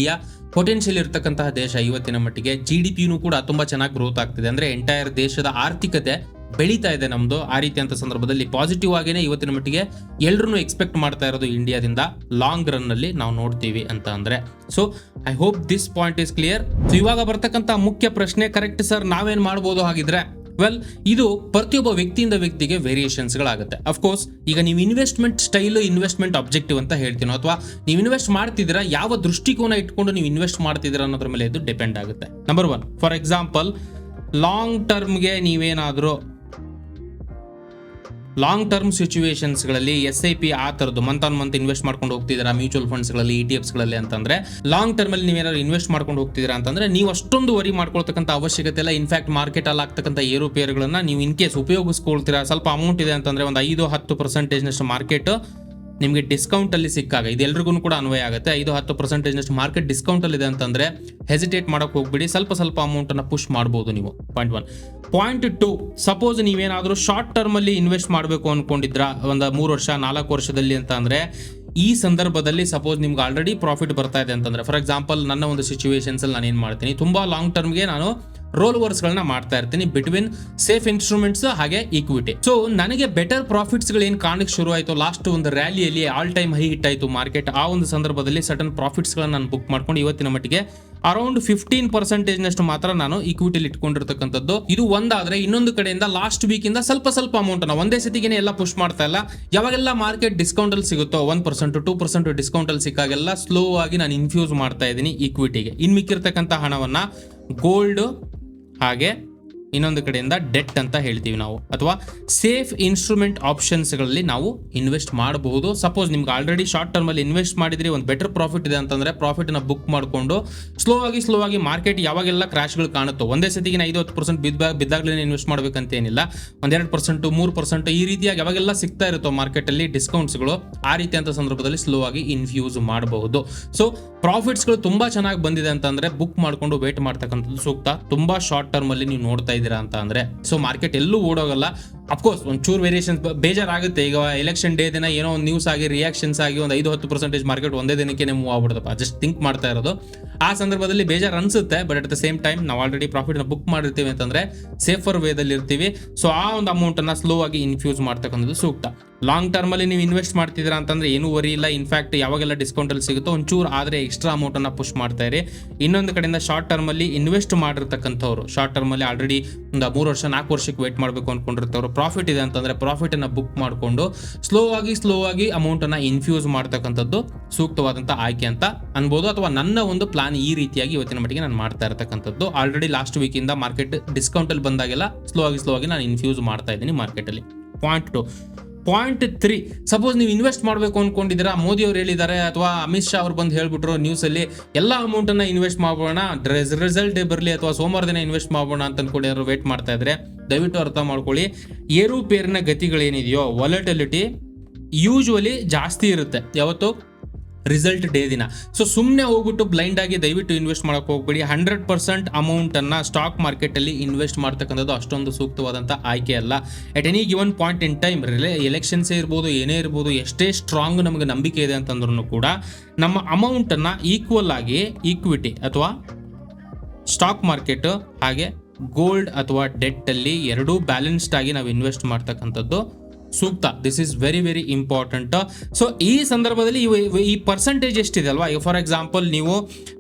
ಪೊಟೆನ್ಷಿಯಲ್ ಇರತಕ್ಕಂತಹ ದೇಶ ಇವತ್ತಿನ ಮಟ್ಟಿಗೆ ಜಿ ಡಿ ಪಿನೂ ಕೂಡ ತುಂಬಾ ಚೆನ್ನಾಗಿ ಗ್ರೋತ್ ಆಗ್ತಿದೆ. ಅಂದ್ರೆ ಎಂಟೈರ್ ದೇಶದ ಆರ್ಥಿಕತೆ ಬೆಳೀತಾ ಇದೆ ನಮ್ದು. ಆ ರೀತಿಯಂತ ಸಂದರ್ಭದಲ್ಲಿ ಪಾಸಿಟಿವ್ ಆಗಿನೇ ಇವತ್ತಿನ ಮಟ್ಟಿಗೆ ಎಲ್ಲರೂ ಎಕ್ಸ್ಪೆಕ್ಟ್ ಮಾಡ್ತಾ ಇರೋದು ಇಂಡಿಯಾದಿಂದ ಲಾಂಗ್ ರನ್ನಲ್ಲಿ ನಾವು ನೋಡ್ತೀವಿ ಅಂತ ಅಂದ್ರೆ. So I hope this point is clear ಇವಾಗ ಬರ್ತಕ್ಕಂಥ ಮುಖ್ಯ ಪ್ರಶ್ನೆ ಕರೆಕ್ಟ್ ಸರ್ ನಾವೇನ್ ಮಾಡ್ಬೋದು ಹಾಗಿದ್ರೆ? ವೆಲ್ ಇದು ಪ್ರತಿಯೊಬ್ಬ ವ್ಯಕ್ತಿಯಿಂದ ವ್ಯಕ್ತಿಗೆ ವೇರಿಯೇಷನ್ಸ್ಗಳಾಗುತ್ತೆ ಅಫ್ಕೋರ್ಸ್ ಈಗ ನೀವು ಇನ್ವೆಸ್ಟ್ಮೆಂಟ್ ಸ್ಟೈಲ್ ಇನ್ವೆಸ್ಟ್ಮೆಂಟ್ ಅಬ್ಜೆಕ್ಟಿವ್ ಅಂತ ಹೇಳ್ತೀನೋ, ಅಥವಾ ನೀವು ಇನ್ವೆಸ್ಟ್ ಮಾಡ್ತಿದ್ದೀರಾ, ಯಾವ ದೃಷ್ಟಿಕೋನ ಇಟ್ಕೊಂಡು ನೀವು ಇನ್ವೆಸ್ಟ್ ಮಾಡ್ತಿದ್ದೀರಾ ಅನ್ನೋದ್ರ ಮೇಲೆ ಇದು ಡಿಪೆಂಡ್ ಆಗುತ್ತೆ. Number one for example long ಟರ್ಮ್ಗೆ ನೀವೇನಾದರೂ ಲಾಂಗ್ ಟರ್ಮ್ ಸಿಚುವೇಶನ್ಸ್ಗಳಲ್ಲಿ ಎಸ್ ಐ ಪಿ ಆ ಥರದ್ದು ಮಂತ್ ಆನ್ ಮಂತ್ ಇನ್ವೆಸ್ಟ್ ಮಾಡ್ಕೊಂಡು ಹೋಗ್ತಿದ್ದೀರಾ ಮ್ಯೂಚುವಲ್ ಫಂಡ್ಸ್ಗಳಲ್ಲಿ ಇ ಟಿ ಎಫ್ಸ್ಗಳಲ್ಲಿ ಅಂತಂದ್ರೆ? ಲಾಂಗ್ ಟರ್ಮಲ್ಲಿ ನೀವೇನಾದ್ರು ಇನ್ವೆಸ್ಟ್ ಮಾಡ್ಕೊಂಡು ಹೋಗ್ತಿದ್ದೀರಾ ಅಂತಂದ್ರೆ ನೀವು ಅಷ್ಟೊಂದು ವರಿ ಮಾಡ್ಕೊಳ್ತಕ್ಕಂಥ ಅವಶ್ಯಕತೆ ಇಲ್ಲ. ಇನ್ಫ್ಯಾಕ್ಟ್ ಮಾರ್ಕೆಟಲ್ಲಿ ಆಗ್ತಕ್ಕಂಥ ಏರುಪೇರುಗಳನ್ನು ನೀವು ಇನ್ ಕೇಸ್ ಉಪಯೋಗಿಸ್ಕೊಳ್ತೀರಾ. ಸ್ವಲ್ಪ ಅಮೌಂಟ್ ಇದೆ ಅಂತಂದ್ರೆ ಒಂದು ಐದು ಹತ್ತು ಪರ್ಸೆಂಟೇಜ್ನಷ್ಟು ಮಾರ್ಕೆಟ್ ನಿಮಗೆ ಡಿಸ್ಕೌಂಟ್ ಅಲ್ಲಿ ಸಿಕ್ಕಾಗ ಇದೆಲ್ಲರಿಗೂ ಕೂಡ ಅನ್ವಯ ಆಗುತ್ತೆ. ಐದು, ಹತ್ತು ಪರ್ಸೆಂಟೇಜ್ನಷ್ಟು ಮಾರ್ಕೆಟ್ ಡಿಸ್ಕೌಂಟ್ ಅಲ್ಲಿ ಇದೆ ಅಂತಂದ್ರೆ ಹೆಸಿಟೇಟ್ ಮಾಡೋಕೆ ಹೋಗ್ಬಿಡಿ. ಸ್ವಲ್ಪ ಸ್ವಲ್ಪ ಅಮೌಂಟ್ ಅನ್ನ ಪುಷ್ ಮಾಡ್ಬೋದು ನೀವು. Point one point two suppose ನೀವೇನಾದರೂ ಶಾರ್ಟ್ ಟರ್ಮ್ ಅಲ್ಲಿ ಇನ್ವೆಸ್ಟ್ ಮಾಡಬೇಕು ಅನ್ಕೊಂಡಿದ್ರ, ಒಂದು ಮೂರು ವರ್ಷ, ನಾಲ್ಕು ವರ್ಷದಲ್ಲಿ ಅಂತ ಅಂದ್ರೆ ಈ ಸಂದರ್ಭದಲ್ಲಿ ಸಪೋಸ್ ನಿಮ್ಗೆ ಆಲ್ರೆಡಿ ಪ್ರಾಫಿಟ್ ಬರ್ತಾ ಇದೆ ಅಂತಂದ್ರೆ ಫಾರ್ ಎಕ್ಸಾಂಪಲ್ ನನ್ನ ಒಂದು ಸಿಚುವೇಶನ್ಸಲ್ಲಿ ನಾನು ಏನು ಮಾಡ್ತೀನಿ, ತುಂಬಾ ಲಾಂಗ್ ಟರ್ಮ್ಗೆ ನಾನು ರೋಲ್ ಗಳನ್ನ ಮಾಡ್ತಾ ಇರ್ತೀನಿ ಬಿಟ್ವೀನ್ ಸೇಫ್ ಇನ್ಸ್ಟ್ರೂಮೆಂಟ್ಸ್ ಹಾಗೆ ಈಕ್ವಿಟಿ ಸೊ ನನಗೆ ಬೆಟರ್ ಪ್ರಾಫಿಟ್ಸ್ಗಳು ಕಾಣಕ್ಕೆ ಶುರು ಆಯಿತು ಲಾಸ್ಟ್ ಒಂದು ರ್ಯಾಲಿಯಲ್ಲಿ ಆಲ್ ಟೈಮ್ ಹೈ ಹಿಟ್ ಆಯಿತು ಮಾರ್ಕೆಟ್ ಆ ಒಂದು ಸಂದರ್ಭದಲ್ಲಿ ಸಡನ್ ಪ್ರಾಫಿಟ್ಸ್ ಗಳನ್ನ ನಾನು ಬುಕ್ ಮಾಡ್ಕೊಂಡು ಇವತ್ತಿನ ಮಟ್ಟಿಗೆ ಅರೌಂಡ್ ಫಿಫ್ಟೀನ್ ಪರ್ಸೆಂಟೇಜ್ ನಷ್ಟು ಮಾತ್ರ ನಾನು ಈಕ್ವಿಟಿಲಿ ಇಟ್ಕೊಂಡಿರ್ತಕ್ಕಂಥದ್ದು. ಇದು ಒಂದಾದ್ರೆ ಇನ್ನೊಂದು ಕಡೆಯಿಂದ ಲಾಸ್ಟ್ ವೀಕ್ ಇಂದ ಸ್ವಲ್ಪ ಸ್ವಲ್ಪ ಅಮೌಂಟ್ ಒಂದೇ ಸತಿಗೆ ಎಲ್ಲ ಪುಷ್ ಮಾಡ್ತಾ ಇಲ್ಲ. ಯಾವಾಗೆಲ್ಲ ಮಾರ್ಕೆಟ್ ಡಿಸ್ಕೌಂಟ್ ಅಲ್ಲಿ ಸಿಗುತ್ತೋ one percent two percent discount ಅಲ್ಲಿ ಸಿಕ್ಕಾಗೆಲ್ಲ ಸ್ಲೋ ಆಗಿ ನಾನು ಇನ್ಫ್ಯೂಸ್ ಮಾಡ್ತಾ ಇದ್ದೀನಿ ಈಕ್ವಿಟಿಗೆ ಇನ್ ಮಿಕ್ಕಿರ್ತಕ್ಕಂಥ ಹಣವನ್ನ ಗೋಲ್ಡ್ ಹಾಗೆ ಇನ್ನೊಂದು ಕಡೆಯಿಂದ ಡೆಟ್ ಅಂತ ಹೇಳ್ತೀವಿ ನಾವು. ಅಥವಾ ಸೇಫ್ ಇನ್ಸ್ಟ್ರೂಮೆಂಟ್ ಆಪ್ಷನ್ಸ್ಗಳಲ್ಲಿ ನಾವು ಇನ್ವೆಸ್ಟ್ ಮಾಡಬಹುದು. ಸಪೋಸ್ ನಿಮ್ಗೆ ಆಲ್ರೆಡಿ ಶಾರ್ಟ್ ಟರ್ಮಲ್ಲಿ ಇನ್ವೆಸ್ಟ್ ಮಾಡಿದ್ರೆ, ಒಂದು ಬೆಟರ್ ಪ್ರಾಫಿಟ್ ಇದೆ ಅಂತಂದ್ರೆ ಪ್ರಾಫಿಟ್ನ ಬುಕ್ ಮಾಡಿಕೊಂಡು ಸ್ಲೋ ಆಗಿ ಸ್ಲೋ ಆಗಿ ಮಾರ್ಕೆಟ್ ಯಾವಾಗೆಲ್ಲ ಕ್ರಾಶ್ಗಳು ಕಾಣುತ್ತೋ, ಒಂದೇ ಸತಿಗೆ ಐದು ಹತ್ತು ಪರ್ಸೆಂಟ್ ಬಿದ್ದಾಗ ಬಿದ್ದಾಗಲೇ ಇನ್ವೆಸ್ಟ್ ಮಾಡಬೇಕಂತ ಏನಿಲ್ಲ. ಒಂದೆರಡು ಪರ್ಸೆಂಟ್, ಮೂರು ಪರ್ಸೆಂಟ್ ಈ ರೀತಿಯಾಗಿ ಯಾವಾಗೆಲ್ಲ ಸಿಗ್ತಾ ಇರುತ್ತೋ ಮಾರ್ಕೆಟಲ್ಲಿ ಡಿಸ್ಕೌಂಟ್ಸ್ಗಳು ಆ ರೀತಿ ಅಂತ ಸಂದರ್ಭದಲ್ಲಿ ಸ್ಲೋ ಆಗಿ ಇನ್ಫ್ಯೂಸ್ ಮಾಡಬಹುದು. ಸೊ, ಪ್ರಾಫಿಟ್ಸ್ಗಳು ತುಂಬಾ ಚೆನ್ನಾಗಿ ಬಂದಿದೆ ಅಂತಂದ್ರೆ ಬುಕ್ ಮಾಡ್ಕೊಂಡು ವೇಟ್ ಮಾಡ್ತಕ್ಕಂಥದ್ದು ಸೂಕ್ತ. ತುಂಬಾ ಶಾರ್ಟ್ ಟರ್ಮ್ ಅಲ್ಲಿ ನೀವು ನೋಡ್ತಾ ಇದ್ದೀರಾ ಅಂತ ಅಂದ್ರೆ ಸೊ ಮಾರ್ಕೆಟ್ ಎಲ್ಲೂ ಓಡೋಗಲ್ಲ. ಅಫ್ಕೋರ್ಸ್ ಒಂಚೂರು ವೇರಿಯೇಷನ್ಸ್ ಬೇಜಾರಾಗುತ್ತೆ. ಈಗ ಎಲೆಕ್ಷನ್ ಡೇ ದಿನ ಏನೋ ಒಂದು ನ್ಯೂಸ್ ಆಗಿ ರಿಯಾಕ್ಷನ್ಸ್ ಆಗಿ ಒಂದು ಐದು, ಹತ್ತು ಪರ್ಸೆಂಟೇಜ್ ಮಾರ್ಕೆಟ್ ಒಂದೇ ದಿನಕ್ಕೆ ಮೂವ್ ಆಗ್ಬಿಡುತ್ತಪ್ಪ. ಜಸ್ಟ್ ಥಿಂಕ್ ಮಾಡ್ತಾ ಇರೋದು. ಆ ಸಂದರ್ಭದಲ್ಲಿ ಬೇಜಾರು ಅನ್ಸುತ್ತೆ but at the same time ನಾವು ಆಲ್ರೆಡಿ ಪ್ರಾಫಿಟ್ನ ಬುಕ್ ಮಾಡಿರ್ತೀವಿ ಅಂತಂದ್ರೆ ಸೇಫರ್ ವೇದಲ್ಲಿ ಇರ್ತೀವಿ. ಸೊ ಆ ಒಂದು ಅಮೌಂಟನ್ನು ಸ್ಲೋ ಆಗಿ ಇನ್ಫ್ಯೂಸ್ ಮಾಡ್ತಕ್ಕಂಥದ್ದು ಸೂಕ್ತ. ಲಾಂಗ್ ಟರ್ಮಲ್ಲಿ ನೀವು ಇನ್ವೆಸ್ಟ್ ಮಾಡ್ತಿದ್ದೀರಾ ಅಂತಂದ್ರೆ ಏನೂ ವರಿ ಇಲ್ಲ. ಇನ್ಫ್ಯಾಕ್ಟ್ ಯಾವಾಗೆಲ್ಲ ಡಿಸ್ಕೌಂಟಲ್ಲಿ ಸಿಗುತ್ತೋ ಒಂಚೂರು ಆದರೆ ಎಕ್ಸ್ಟ್ರಾ ಅಮೌಂಟನ್ನು ಪುಷ್ ಮಾಡ್ತಾ ಇರಿ. ಇನ್ನೊಂದು ಕಡೆಯಿಂದ ಶಾರ್ಟ್ ಟರ್ಮಲ್ಲಿ ಇನ್ವೆಸ್ಟ್ ಮಾಡಿರ್ತಕ್ಕಂಥವ್ರು ಶಾರ್ಟ್ ಟರ್ಮಲ್ಲಿ ಆಲ್ರೆಡಿ ಒಂದು ಮೂರು ವರ್ಷ, ನಾಲ್ಕು ವರ್ಷಕ್ಕೆ ವೇಟ್ ಮಾಡಬೇಕು ಅನ್ಕೊಂಡಿರ್ತವ್ರು. ಪ್ರಾಫಿಟ್ ಇದೆ ಅಂತಂದ್ರೆ ಪ್ರಾಫಿಟನ್ನು ಬುಕ್ ಮಾಡಿಕೊಂಡು ಸ್ಲೋ ಆಗಿ ಸ್ಲೋ ಆಗಿ ಅಮೌಂಟನ್ನು ಇನ್ಫ್ಯೂಸ್ ಮಾಡ್ತಕ್ಕಂಥದ್ದು ಸೂಕ್ತವಾದಂಥ ಆಯ್ಕೆ ಅಂತ ಅನ್ಬೋದು. ಅಥವಾ ನನ್ನ ಒಂದು ಪ್ಲಾನ್ ಈ ರೀತಿಯಾಗಿ ಇವತ್ತಿನ ಮಟ್ಟಿಗೆ ನಾನು ಮಾಡ್ತಾ ಇರತಕ್ಕಂಥದ್ದು. ಆಲ್ರೆಡಿ ಲಾಸ್ಟ್ ವೀಕಿಂದ ಮಾರ್ಕೆಟ್ ಡಿಸ್ಕೌಂಟಲ್ಲಿ ಬಂದಾಗೆಲ್ಲ ಸ್ಲೋ ಆಗಿ ಸ್ಲೋ ಆಗಿ ನಾನು ಇನ್ಫ್ಯೂಸ್ ಮಾಡ್ತಾ ಇದ್ದೀನಿ ಮಾರ್ಕೆಟಲ್ಲಿ point two point three. Suppose ನೀವು ಇನ್ವೆಸ್ಟ್ ಮಾಡಬೇಕು ಅನ್ಕೊಂಡಿದ್ದೀರಾ, ಮೋದಿ ಅವರು ಹೇಳಿದ್ದಾರೆ, ಅಥವಾ ಅಮಿತ್ ಶಾ ಅವ್ರು ಬಂದು ಹೇಳ್ಬಿಟ್ರು ನ್ಯೂಸಲ್ಲಿ ಎಲ್ಲ ಅಮೌಂಟನ್ನು ಇನ್ವೆಸ್ಟ್ ಮಾಡೋಣ ರಿಸಲ್ಟ್ ಬರಲಿ ಅಥವಾ ಸೋಮವಾರ ದಿನ ಇನ್ವೆಸ್ಟ್ ಮಾಡೋಣ ಅಂತ ಅನ್ಕೊಂಡು ಯಾರು ವೇಟ್ ಮಾಡ್ತಾ ಇದ್ರೆ, ದಯವಿಟ್ಟು ಅರ್ಥ ಮಾಡ್ಕೊಳ್ಳಿ. ಏರುಪೇರಿನ ಗತಿಗಳೇನಿದೆಯೋ ವಾಲಟಿಲಿಟಿ ಯೂಶ್ವಲಿ ಜಾಸ್ತಿ ಇರುತ್ತೆ. ಯಾವತ್ತು ರಿಸಲ್ಟ್ ಡೇ ದಿನ. ಸೊ ಸುಮ್ಮನೆ ಹೋಗ್ಬಿಟ್ಟು ಬ್ಲೈಂಡ್ ಆಗಿ ದಯವಿಟ್ಟು ಇನ್ವೆಸ್ಟ್ ಮಾಡೋಕೆ ಹೋಗ್ಬೇಡಿ. ಹಂಡ್ರೆಡ್ ಪರ್ಸೆಂಟ್ ಅಮೌಂಟನ್ನು ಸ್ಟಾಕ್ ಮಾರ್ಕೆಟಲ್ಲಿ ಇನ್ವೆಸ್ಟ್ ಮಾಡ್ತಕ್ಕಂಥದ್ದು ಅಷ್ಟೊಂದು ಸೂಕ್ತವಾದಂಥ ಆಯ್ಕೆ ಅಲ್ಲ. At any given point in time ಎಲೆಕ್ಷನ್ಸೇ ಇರ್ಬೋದು, ಏನೇ ಇರ್ಬೋದು, ಎಷ್ಟೇ ಸ್ಟ್ರಾಂಗ್ ನಮಗೆ ನಂಬಿಕೆ ಇದೆ ಅಂತಂದ್ರೂ ಕೂಡ, ನಮ್ಮ ಅಮೌಂಟನ್ನು ಈಕ್ವಲ್ ಆಗಿ ಈಕ್ವಿಟಿ ಅಥವಾ ಸ್ಟಾಕ್ ಮಾರ್ಕೆಟ್ ಹಾಗೆ ಗೋಲ್ಡ್ ಅಥವಾ ಡೆಟ್ಟಲ್ಲಿ ಎರಡೂ ಬ್ಯಾಲೆನ್ಸ್ಡ್ ಆಗಿ ನಾವು ಇನ್ವೆಸ್ಟ್ ಮಾಡ್ತಕ್ಕಂಥದ್ದು ಸೂಕ್ತ. This is very very important so ಈ ಸಂದರ್ಭದಲ್ಲಿ ಈ ಪರ್ಸೆಂಟೇಜ್ ಎಷ್ಟಿದೆ ಅಲ್ವಾ? ಫಾರ್ ಎಕ್ಸಾಂಪಲ್ ನೀವು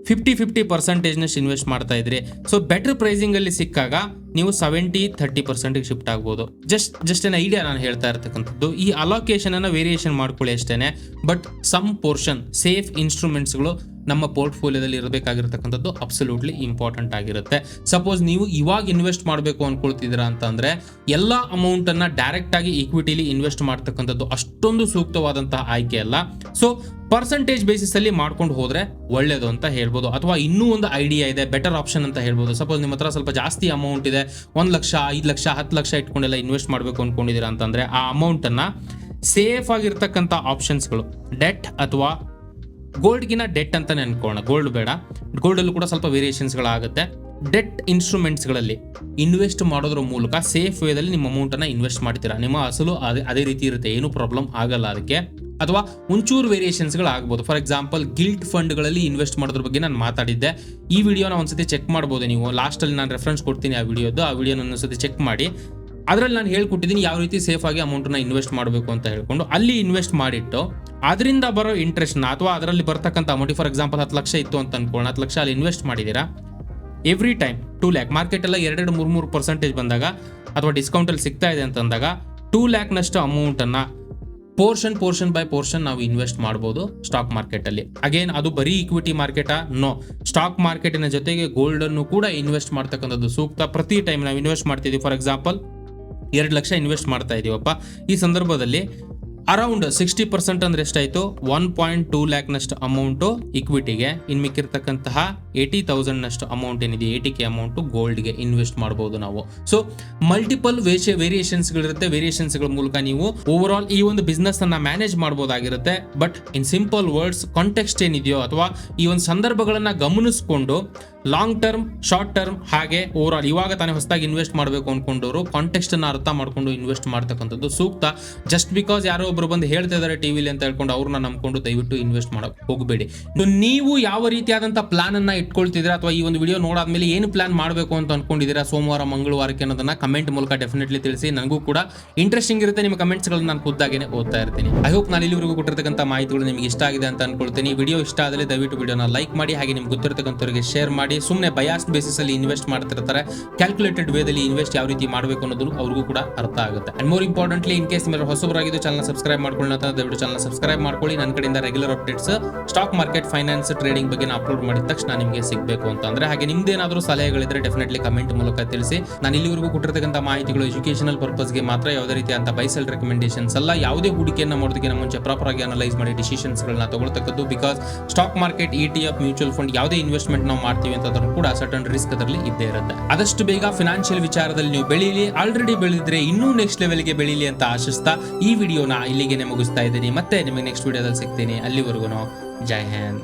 ಫಿಫ್ಟಿ ಫಿಫ್ಟಿ ಪರ್ಸೆಂಟೇಜ್ನಷ್ಟು ಇನ್ವೆಸ್ಟ್ ಮಾಡ್ತಾ ಇದ್ರಿ. ಸೊ ಬೆಟರ್ ಪ್ರೈಸಿಂಗಲ್ಲಿ ಸಿಕ್ಕಾಗ ನೀವು ಸೆವೆಂಟಿ ಥರ್ಟಿ ಪರ್ಸೆಂಟಿಗೆ ಶಿಫ್ಟ್ ಆಗ್ಬೋದು. ಜಸ್ಟ್ ಜಸ್ಟ್ ಏನ್ ಐಡಿಯಾ ನಾನು ಹೇಳ್ತಾ ಇರ್ತಕ್ಕಂಥದ್ದು. ಈ ಅಲೋಕೇಶನ್ ಅನ್ನ ವೇರಿಯೇಷನ್ ಮಾಡ್ಕೊಳ್ಳಿ ಅಷ್ಟೇನೆ. ಬಟ್ ಸಮ್ ಪೋರ್ಷನ್ ಸೇಫ್ ಇನ್ಸ್ಟ್ರೂಮೆಂಟ್ಸ್ಗಳು ನಮ್ಮ ಪೋರ್ಟ್ಫೋಲಿಯೋದಲ್ಲಿ ಇರಬೇಕಾಗಿರ್ತಕ್ಕಂಥದ್ದು ಅಬ್ಸಲ್ಯೂಟ್ಲಿ ಇಂಪಾರ್ಟೆಂಟ್ ಆಗಿರುತ್ತೆ. ಸಪೋಸ್ ನೀವು ಇವಾಗ ಇನ್ವೆಸ್ಟ್ ಮಾಡಬೇಕು ಅನ್ಕೊಳ್ತಿದ್ದೀರಾ ಅಂತಂದ್ರೆ, ಎಲ್ಲ ಅಮೌಂಟನ್ನು ಡೈರೆಕ್ಟ್ ಆಗಿ ಈಕ್ವಿಟಿಲಿ ಇನ್ವೆಸ್ಟ್ ಮಾಡ್ತಕ್ಕಂಥದ್ದು ಅಷ್ಟೊಂದು ಸೂಕ್ತವಾದಂತಹ ಆಯ್ಕೆ ಅಲ್ಲ. ಸೊ ಪರ್ಸೆಂಟೇಜ್ ಬೇಸಿಸ್ ಅಲ್ಲಿ ಮಾಡ್ಕೊಂಡು ಹೋದ್ರೆ ಒಳ್ಳೇದು ಅಂತ ಹೇಳ್ಬೋದು. ಅಥವಾ ಇನ್ನೂ ಒಂದು ಐಡಿಯಾ ಇದೆ ಬೆಟರ್ ಆಪ್ಷನ್ ಅಂತ ಹೇಳ್ಬೋದು. ಸಪೋಸ್ ನಿಮ್ಮ ಹತ್ರ ಸ್ವಲ್ಪ ಜಾಸ್ತಿ ಅಮೌಂಟ್ ಇದೆ, ಒಂದು ಲಕ್ಷ, ಐದು ಲಕ್ಷ, ಹತ್ತು ಲಕ್ಷ ಇಟ್ಕೊಂಡೆಲ್ಲ ಇನ್ವೆಸ್ಟ್ ಮಾಡಬೇಕು ಅನ್ಕೊಂಡಿದ್ದೀರಾ ಅಂತಂದ್ರೆ, ಆ ಅಮೌಂಟನ್ನು ಸೇಫ್ ಆಗಿರ್ತಕ್ಕಂಥ ಆಪ್ಷನ್ಸ್ಗಳು ಡೆಟ್ ಅಥವಾ ಗೋಲ್ಡ್ಗಿನ ಡೆಟ್ ಅಂತಾನೆ ಅನ್ಕೋಣ ಗೋಲ್ಡ್ ಬೇಡ. ಗೋಲ್ಡಲ್ಲೂ ಕೂಡ ಸ್ವಲ್ಪ ವೇರಿಯೇಷನ್ಸ್ಗಳಾಗುತ್ತೆ ಡೆಟ್ ಇನ್ಸ್ಟ್ರೂಮೆಂಟ್ಸ್ಗಳಲ್ಲಿ ಇನ್ವೆಸ್ಟ್ ಮಾಡೋದ್ರ ಮೂಲಕ ಸೇಫ್ ವೇದಲ್ಲಿ ನಿಮ್ಮ ಅಮೌಂಟನ್ನು ಇನ್ವೆಸ್ಟ್ ಮಾಡ್ತೀರಾ? ನಿಮ್ಮ ಅಸಲು ಅದೇ ಅದೇ ರೀತಿ ಇರುತ್ತೆ. ಏನು ಪ್ರಾಬ್ಲಮ್ ಆಗಲ್ಲ ಅದಕ್ಕೆ. ಅಥವಾ ಒಂಚೂರು ವೇರಿಯೇಷನ್ಸ್ಗಳು ಆಗ್ಬೋದು ಫಾರ್ ಎಕ್ಸಾಂಪಲ್ ಗಿಲ್ಟ್ ಫಂಡ್ಗಳಲ್ಲಿ ಇನ್ವೆಸ್ಟ್ ಮಾಡೋದ್ರ ಬಗ್ಗೆ ನಾನು ಮಾತಾಡಿದ್ದೆ. ಈ ವಿಡಿಯೋನ ಒಂದ್ಸತಿ ಚೆಕ್ ಮಾಡ್ಬೋದು ನೀವು. ಲಾಸ್ಟಲ್ಲಿ ನಾನು ರೆಫರೆನ್ಸ್ ಕೊಡ್ತೀನಿ ಆ ವಿಡಿಯೋದು ಆ ವಿಡಿಯೋನ ಒಂದ್ಸತಿ ಚೆಕ್ ಮಾಡಿ. ಅದರಲ್ಲಿ ನಾನು ಹೇಳ್ಕೊಟ್ಟಿದ್ದೀನಿ ಯಾವ ರೀತಿ ಸೇಫ್ ಆಗಿ ಅಮೌಂಟನ್ನ ಇನ್ವೆಸ್ಟ್ ಮಾಡಬೇಕು ಅಂತ ಹೇಳ್ಕೊಂಡು ಅಲ್ಲಿ ಇನ್ವೆಸ್ಟ್ ಮಾಡಿಟ್ಟು ಅದರಿಂದ ಬರೋ ಇಂಟ್ರೆಸ್ಟ್ನ ಅಥವಾ ಅದರಲ್ಲಿ ಬರ್ತಕ್ಕಂಥ ಅಮೌಂಟ್ ಫಾರ್ ಎಕ್ಸಾಂಪಲ್ ಹತ್ತು ಲಕ್ಷ ಇತ್ತು ಅಂತ ಅನ್ಕೊಳ್ಳೋಣ, ಹತ್ತು ಲಕ್ಷ ಅಲ್ಲಿ ಇನ್ವೆಸ್ಟ್ ಮಾಡಿದ್ದೀರಾ? Every time two lakh market ಎಲ್ಲ ಎರಡೆರಡು ಮೂರು ಮೂರು ಪರ್ಸೆಂಟೇಜ್ ಬಂದಾಗ ಅಥವಾ ಡಿಸ್ಕೌಂಟಲ್ಲಿ ಸಿಗ್ತಾ ಇದೆ ಅಂತಂದಾಗ ಟೂ ಲ್ಯಾಕ್ನಷ್ಟು ಅಮೌಂಟನ್ನು ಪೋರ್ಷನ್ ಪೋರ್ಷನ್ ಬೈ ಪೋರ್ಷನ್ ನಾವು ಇನ್ವೆಸ್ಟ್ ಮಾಡ್ಬೋದು ಸ್ಟಾಕ್ ಮಾರ್ಕೆಟಲ್ಲಿ ಅಗೇನ್ ಅದು ಬರೀ ಇಕ್ವಿಟಿ ಮಾರ್ಕೆಟಾ ನೋ ಸ್ಟಾಕ್ ಮಾರ್ಕೆಟಿನ ಜೊತೆಗೆ ಗೋಲ್ಡನ್ನು ಕೂಡ ಇನ್ವೆಸ್ಟ್ ಮಾಡ್ತಕ್ಕಂಥದ್ದು ಸೂಕ್ತ ಪ್ರತಿ ಟೈಮ್ ನಾವು ಇನ್ವೆಸ್ಟ್ ಮಾಡ್ತಿದ್ದೀವಿ. ಫಾರ್ ಎಕ್ಸಾಂಪಲ್ ಎರಡು ಲಕ್ಷ ಇನ್ವೆಸ್ಟ್ ಮಾಡ್ತಾ ಇದೀವಪ್ಪ. ಈ ಸಂದರ್ಭದಲ್ಲಿ ಅರೌಂಡ್ ಸಿಕ್ಸ್ಟಿ ಪರ್ಸೆಂಟ್ ಅಂದ್ರೆ ಎಷ್ಟಾಯ್ತು? ಒನ್ ಪಾಯಿಂಟ್ ಟೂ ಲ್ಯಾಕ್ ನಷ್ಟು ಅಮೌಂಟ್ ಇಕ್ವಿಟಿಗೆ ಇನ್ ಮಿಕ್ಕಿರ್ತಕ್ಕಂತಹ ಏಟಿ ತೌಸಂಡ್ ನಷ್ಟು ಅಮೌಂಟ್ ಏನಿದೆ? ಏಟಿ ಕೆ ಅಮೌಂಟ್ ಗೋಲ್ಡ್ಗೆ ಇನ್ವೆಸ್ಟ್ ಮಾಡಬಹುದು ನಾವು. ಸೊ ಮಲ್ಟಿಪಲ್ ವೇಷ ವೇರಿಯೇಷನ್ಸ್ ಗಳಿರುತ್ತೆ ವೇರಿಯೇಷನ್ಸ್ಗಳ ಮೂಲಕ ನೀವು ಓವರ್ ಆಲ್ ಈ ಒಂದು ಬಿಸ್ನೆಸ್ ಅನ್ನ manage ಮಾಡಬಹುದಾಗಿರುತ್ತೆ but in simple words context ಏನಿದೆಯೋ ಅಥವಾ ಈ ಒಂದು ಸಂದರ್ಭಗಳನ್ನ ಗಮನಿಸಿಕೊಂಡು ಲಾಂಗ್ ಟರ್ಮ್ ಶಾರ್ಟ್ ಟರ್ಮ್ ಹಾಗೆ ಓವರ್ ಆಲ್ ಇವಾಗ ತಾನೇ ಹೊಸದಾಗಿ ಇನ್ವೆಸ್ಟ್ ಮಾಡಬೇಕು ಅನ್ಕೊಂಡವರು ಕಾಂಟೆಕ್ಸ್ಟ್ ಅನ್ನ ಅರ್ಥ ಮಾಡಿಕೊಂಡು ಇನ್ವೆಸ್ಟ್ ಮಾಡ್ತಕ್ಕಂಥದ್ದು ಸೂಕ್ತ. ಜಸ್ಟ್ ಬಿಕಾಸ್ ಯಾರೋ ಒಬ್ರು ಬಂದು ಹೇಳ್ತಾ ಇದಾರೆ ಟಿವಿಲಿ ಅಂತ ಹೇಳ್ಕೊಂಡು ಅವ್ರನ್ನ ನಂಬ್ಕೊಂಡು ದಯವಿಟ್ಟು ಇನ್ವೆಸ್ಟ್ ಮಾಡಕ್ ಹೋಗಬೇಡಿ. ನೀವು ಯಾವ ರೀತಿಯಾದಂತ ಪ್ಲಾನ್ ಅನ್ನ ಇಟ್ಕೊಳ್ತಿದ್ದೀರಾ ಅಥವಾ ಈ ಒಂದು ವಿಡಿಯೋ ನೋಡಾದ್ಮೇಲೆ ಏನು ಪ್ಲಾನ್ ಮಾಡಬೇಕು ಅಂತ ಅನ್ಕೊಂಡಿದ್ದೀರಾ ಸೋಮವಾರ, ಮಂಗಳವಾರಕ್ಕೆ ಅನ್ನೋದನ್ನ ಕಮೆಂಟ್ ಮೂಲಕ ಡೆಫಿನೆಟ್ಲಿ ತಿಳಿಸಿ. ನನಗೂ ಕೂಡ ಇಂಟ್ರೆಸ್ಟಿಂಗ್ ಇರುತ್ತೆ ನಿಮ್ಮ ಕಮೆಂಟ್ಸ್ ಗಳನ್ನ ನಾನು ಖುದ್ದಾಗೇನೆ ಓದ್ತಾ ಇರ್ತೀನಿ. ಐ ಹೋಪ್ ನಾನು ಇಲ್ಲಿವರೆಗೂ ಕೊಟ್ಟಿರ್ತಕ್ಕಂಥ ಮಾಹಿತಿಗಳು ನಿಮಗೆ ಇಷ್ಟ ಆಗಿದೆ ಅಂತ ಅನ್ಕೊಳ್ತೀನಿ. ವಿಡಿಯೋ ಇಷ್ಟ ಆದರೆ ದಯವಿಟ್ಟು ವಿಡಿಯೋನ ಲೈಕ್ ಮಾಡಿ, ಹಾಗೆ ನಿಮ್ಗೆ ಗೊತ್ತಿರತಕ್ಕಂಥವ್ರಿಗೆ ಶೇರ್ ಮಾಡಿ. ಸುಮ್ಮನೆ ಬಯಾಸ್ ಬೇಸಿಸ್ ಅಲ್ಲಿ ಇನ್ವೆಸ್ಟ್ ಮಾಡ್ತಿರ್ತಾರೆ. ಕ್ಯಾಲ್ಕುಲೇಟೆಡ್ ವೇದಲ್ಲಿ ಇನ್ವೆಸ್ಟ್ ಯಾವ ರೀತಿ ಮಾಡಬೇಕು ಅನ್ನೋದು ಅವ್ರಿಗೂ ಕೂಡ ಅರ್ಥ ಆಗುತ್ತೆ. And more importantly in case ಮೇಲೆ ಹೊಸಬರಾಗಿದ್ದು ಚಾನಲ್ ಮಾಡ್ಕೊಳ್ಳಿ ಅಂತ ದಯವಿಟ್ಟು ಚಾನಲ್ ಸಬ್ಸ್ಕ್ರೈಬ್ ಮಾಡ್ಕೊಳ್ಳಿ. ನನ್ನ ಕಡೆಯಿಂದ regular updates stock market finance trading ಬಗ್ಗೆ ಅಪ್ಲೋಡ್ ಮಾಡಿದ ತಕ್ಷಣ ನಿಮಗೆ ಸಿಗಬೇಕು ಅಂತ ಅಂದ್ರೆ ಹಾಗೆ ನಿಮ್ದೇನಾದ್ರೂ ಸಲಹೆಗಳಿದ್ರೆ ಡೆಫಿನೆಟ್ಲಿ ಕಮೆಂಟ್ ಮೂಲಕ ತಿಳಿಸಿ. ನಾನು ಇಲ್ಲಿವರೆಗೂ ಕೊಟ್ಟಿರ್ತಕ್ಕಂಥ ಮಾಹಿತಿಗಳು ಎಜುಕೇಶನಲ್ ಪರ್ಪಸ್ಗೆ ಮಾತ್ರ ಯಾವುದೇ ರೀತಿಯಾದಂಥ ಬೈಸೆಲ್ ರೆಕಮೆಂಡೇಶನ್ಸ್ ಅಲ್ಲ, ಯಾವುದೇ ಹೂಡಿಕೆಯನ್ನು ಮಾಡೋದಕ್ಕಿಂತ ಮುಂಚೆ ಪ್ರಾಪರ್ ಆಗಿ ಅನಲೈಸ್ ಮಾಡಿ ಡಿಸಿಷನ್ಸ್ಗಳನ್ನ ತಗೊಳ್ತಕ್ಕದ್ದು because stock market E T F mutual fund ಯಾವುದೇ ಇನ್ವೆಸ್ಟ್ಮೆಂಟ್ ನಾವು ಮಾಡ್ತೀವಿ ಅಂತಂದ್ರೂ ಕೂಡ ಸರ್ಟನ್ ರಿಸ್ಕ್ ಅದರಲ್ಲಿ ಇದ್ದೇ ಇರುತ್ತೆ. ಆದಷ್ಟು ಬೇಗ ಫಿನಾನ್ಷಿಯಲ್ ವಿಚಾರದಲ್ಲಿ ನೀವು ಬೆಳೀಲಿ ಆಲ್ರೆಡಿ ಬೆಳೆದಿದ್ರೆ ಇನ್ನೂ ನೆಕ್ಸ್ಟ್ ಲೆವೆಲ್ಗೆ ಬೆಳೀಲಿ ಅಂತ ಆಶಿಸ್ತಾ ಈ ವಿಡಿಯೋನ ಇಲ್ಲಿಗೆ ಮುಗಿಸ್ತಾ ಇದ್ದೀನಿ. ಮತ್ತೆ ನಿಮಗೆ ನೆಕ್ಸ್ಟ್ ವಿಡಿಯೋದಲ್ಲಿ ಸಿಗ್ತೀನಿ. ಅಲ್ಲಿವರೆಗೂ ಜೈ ಹಿಂದ್.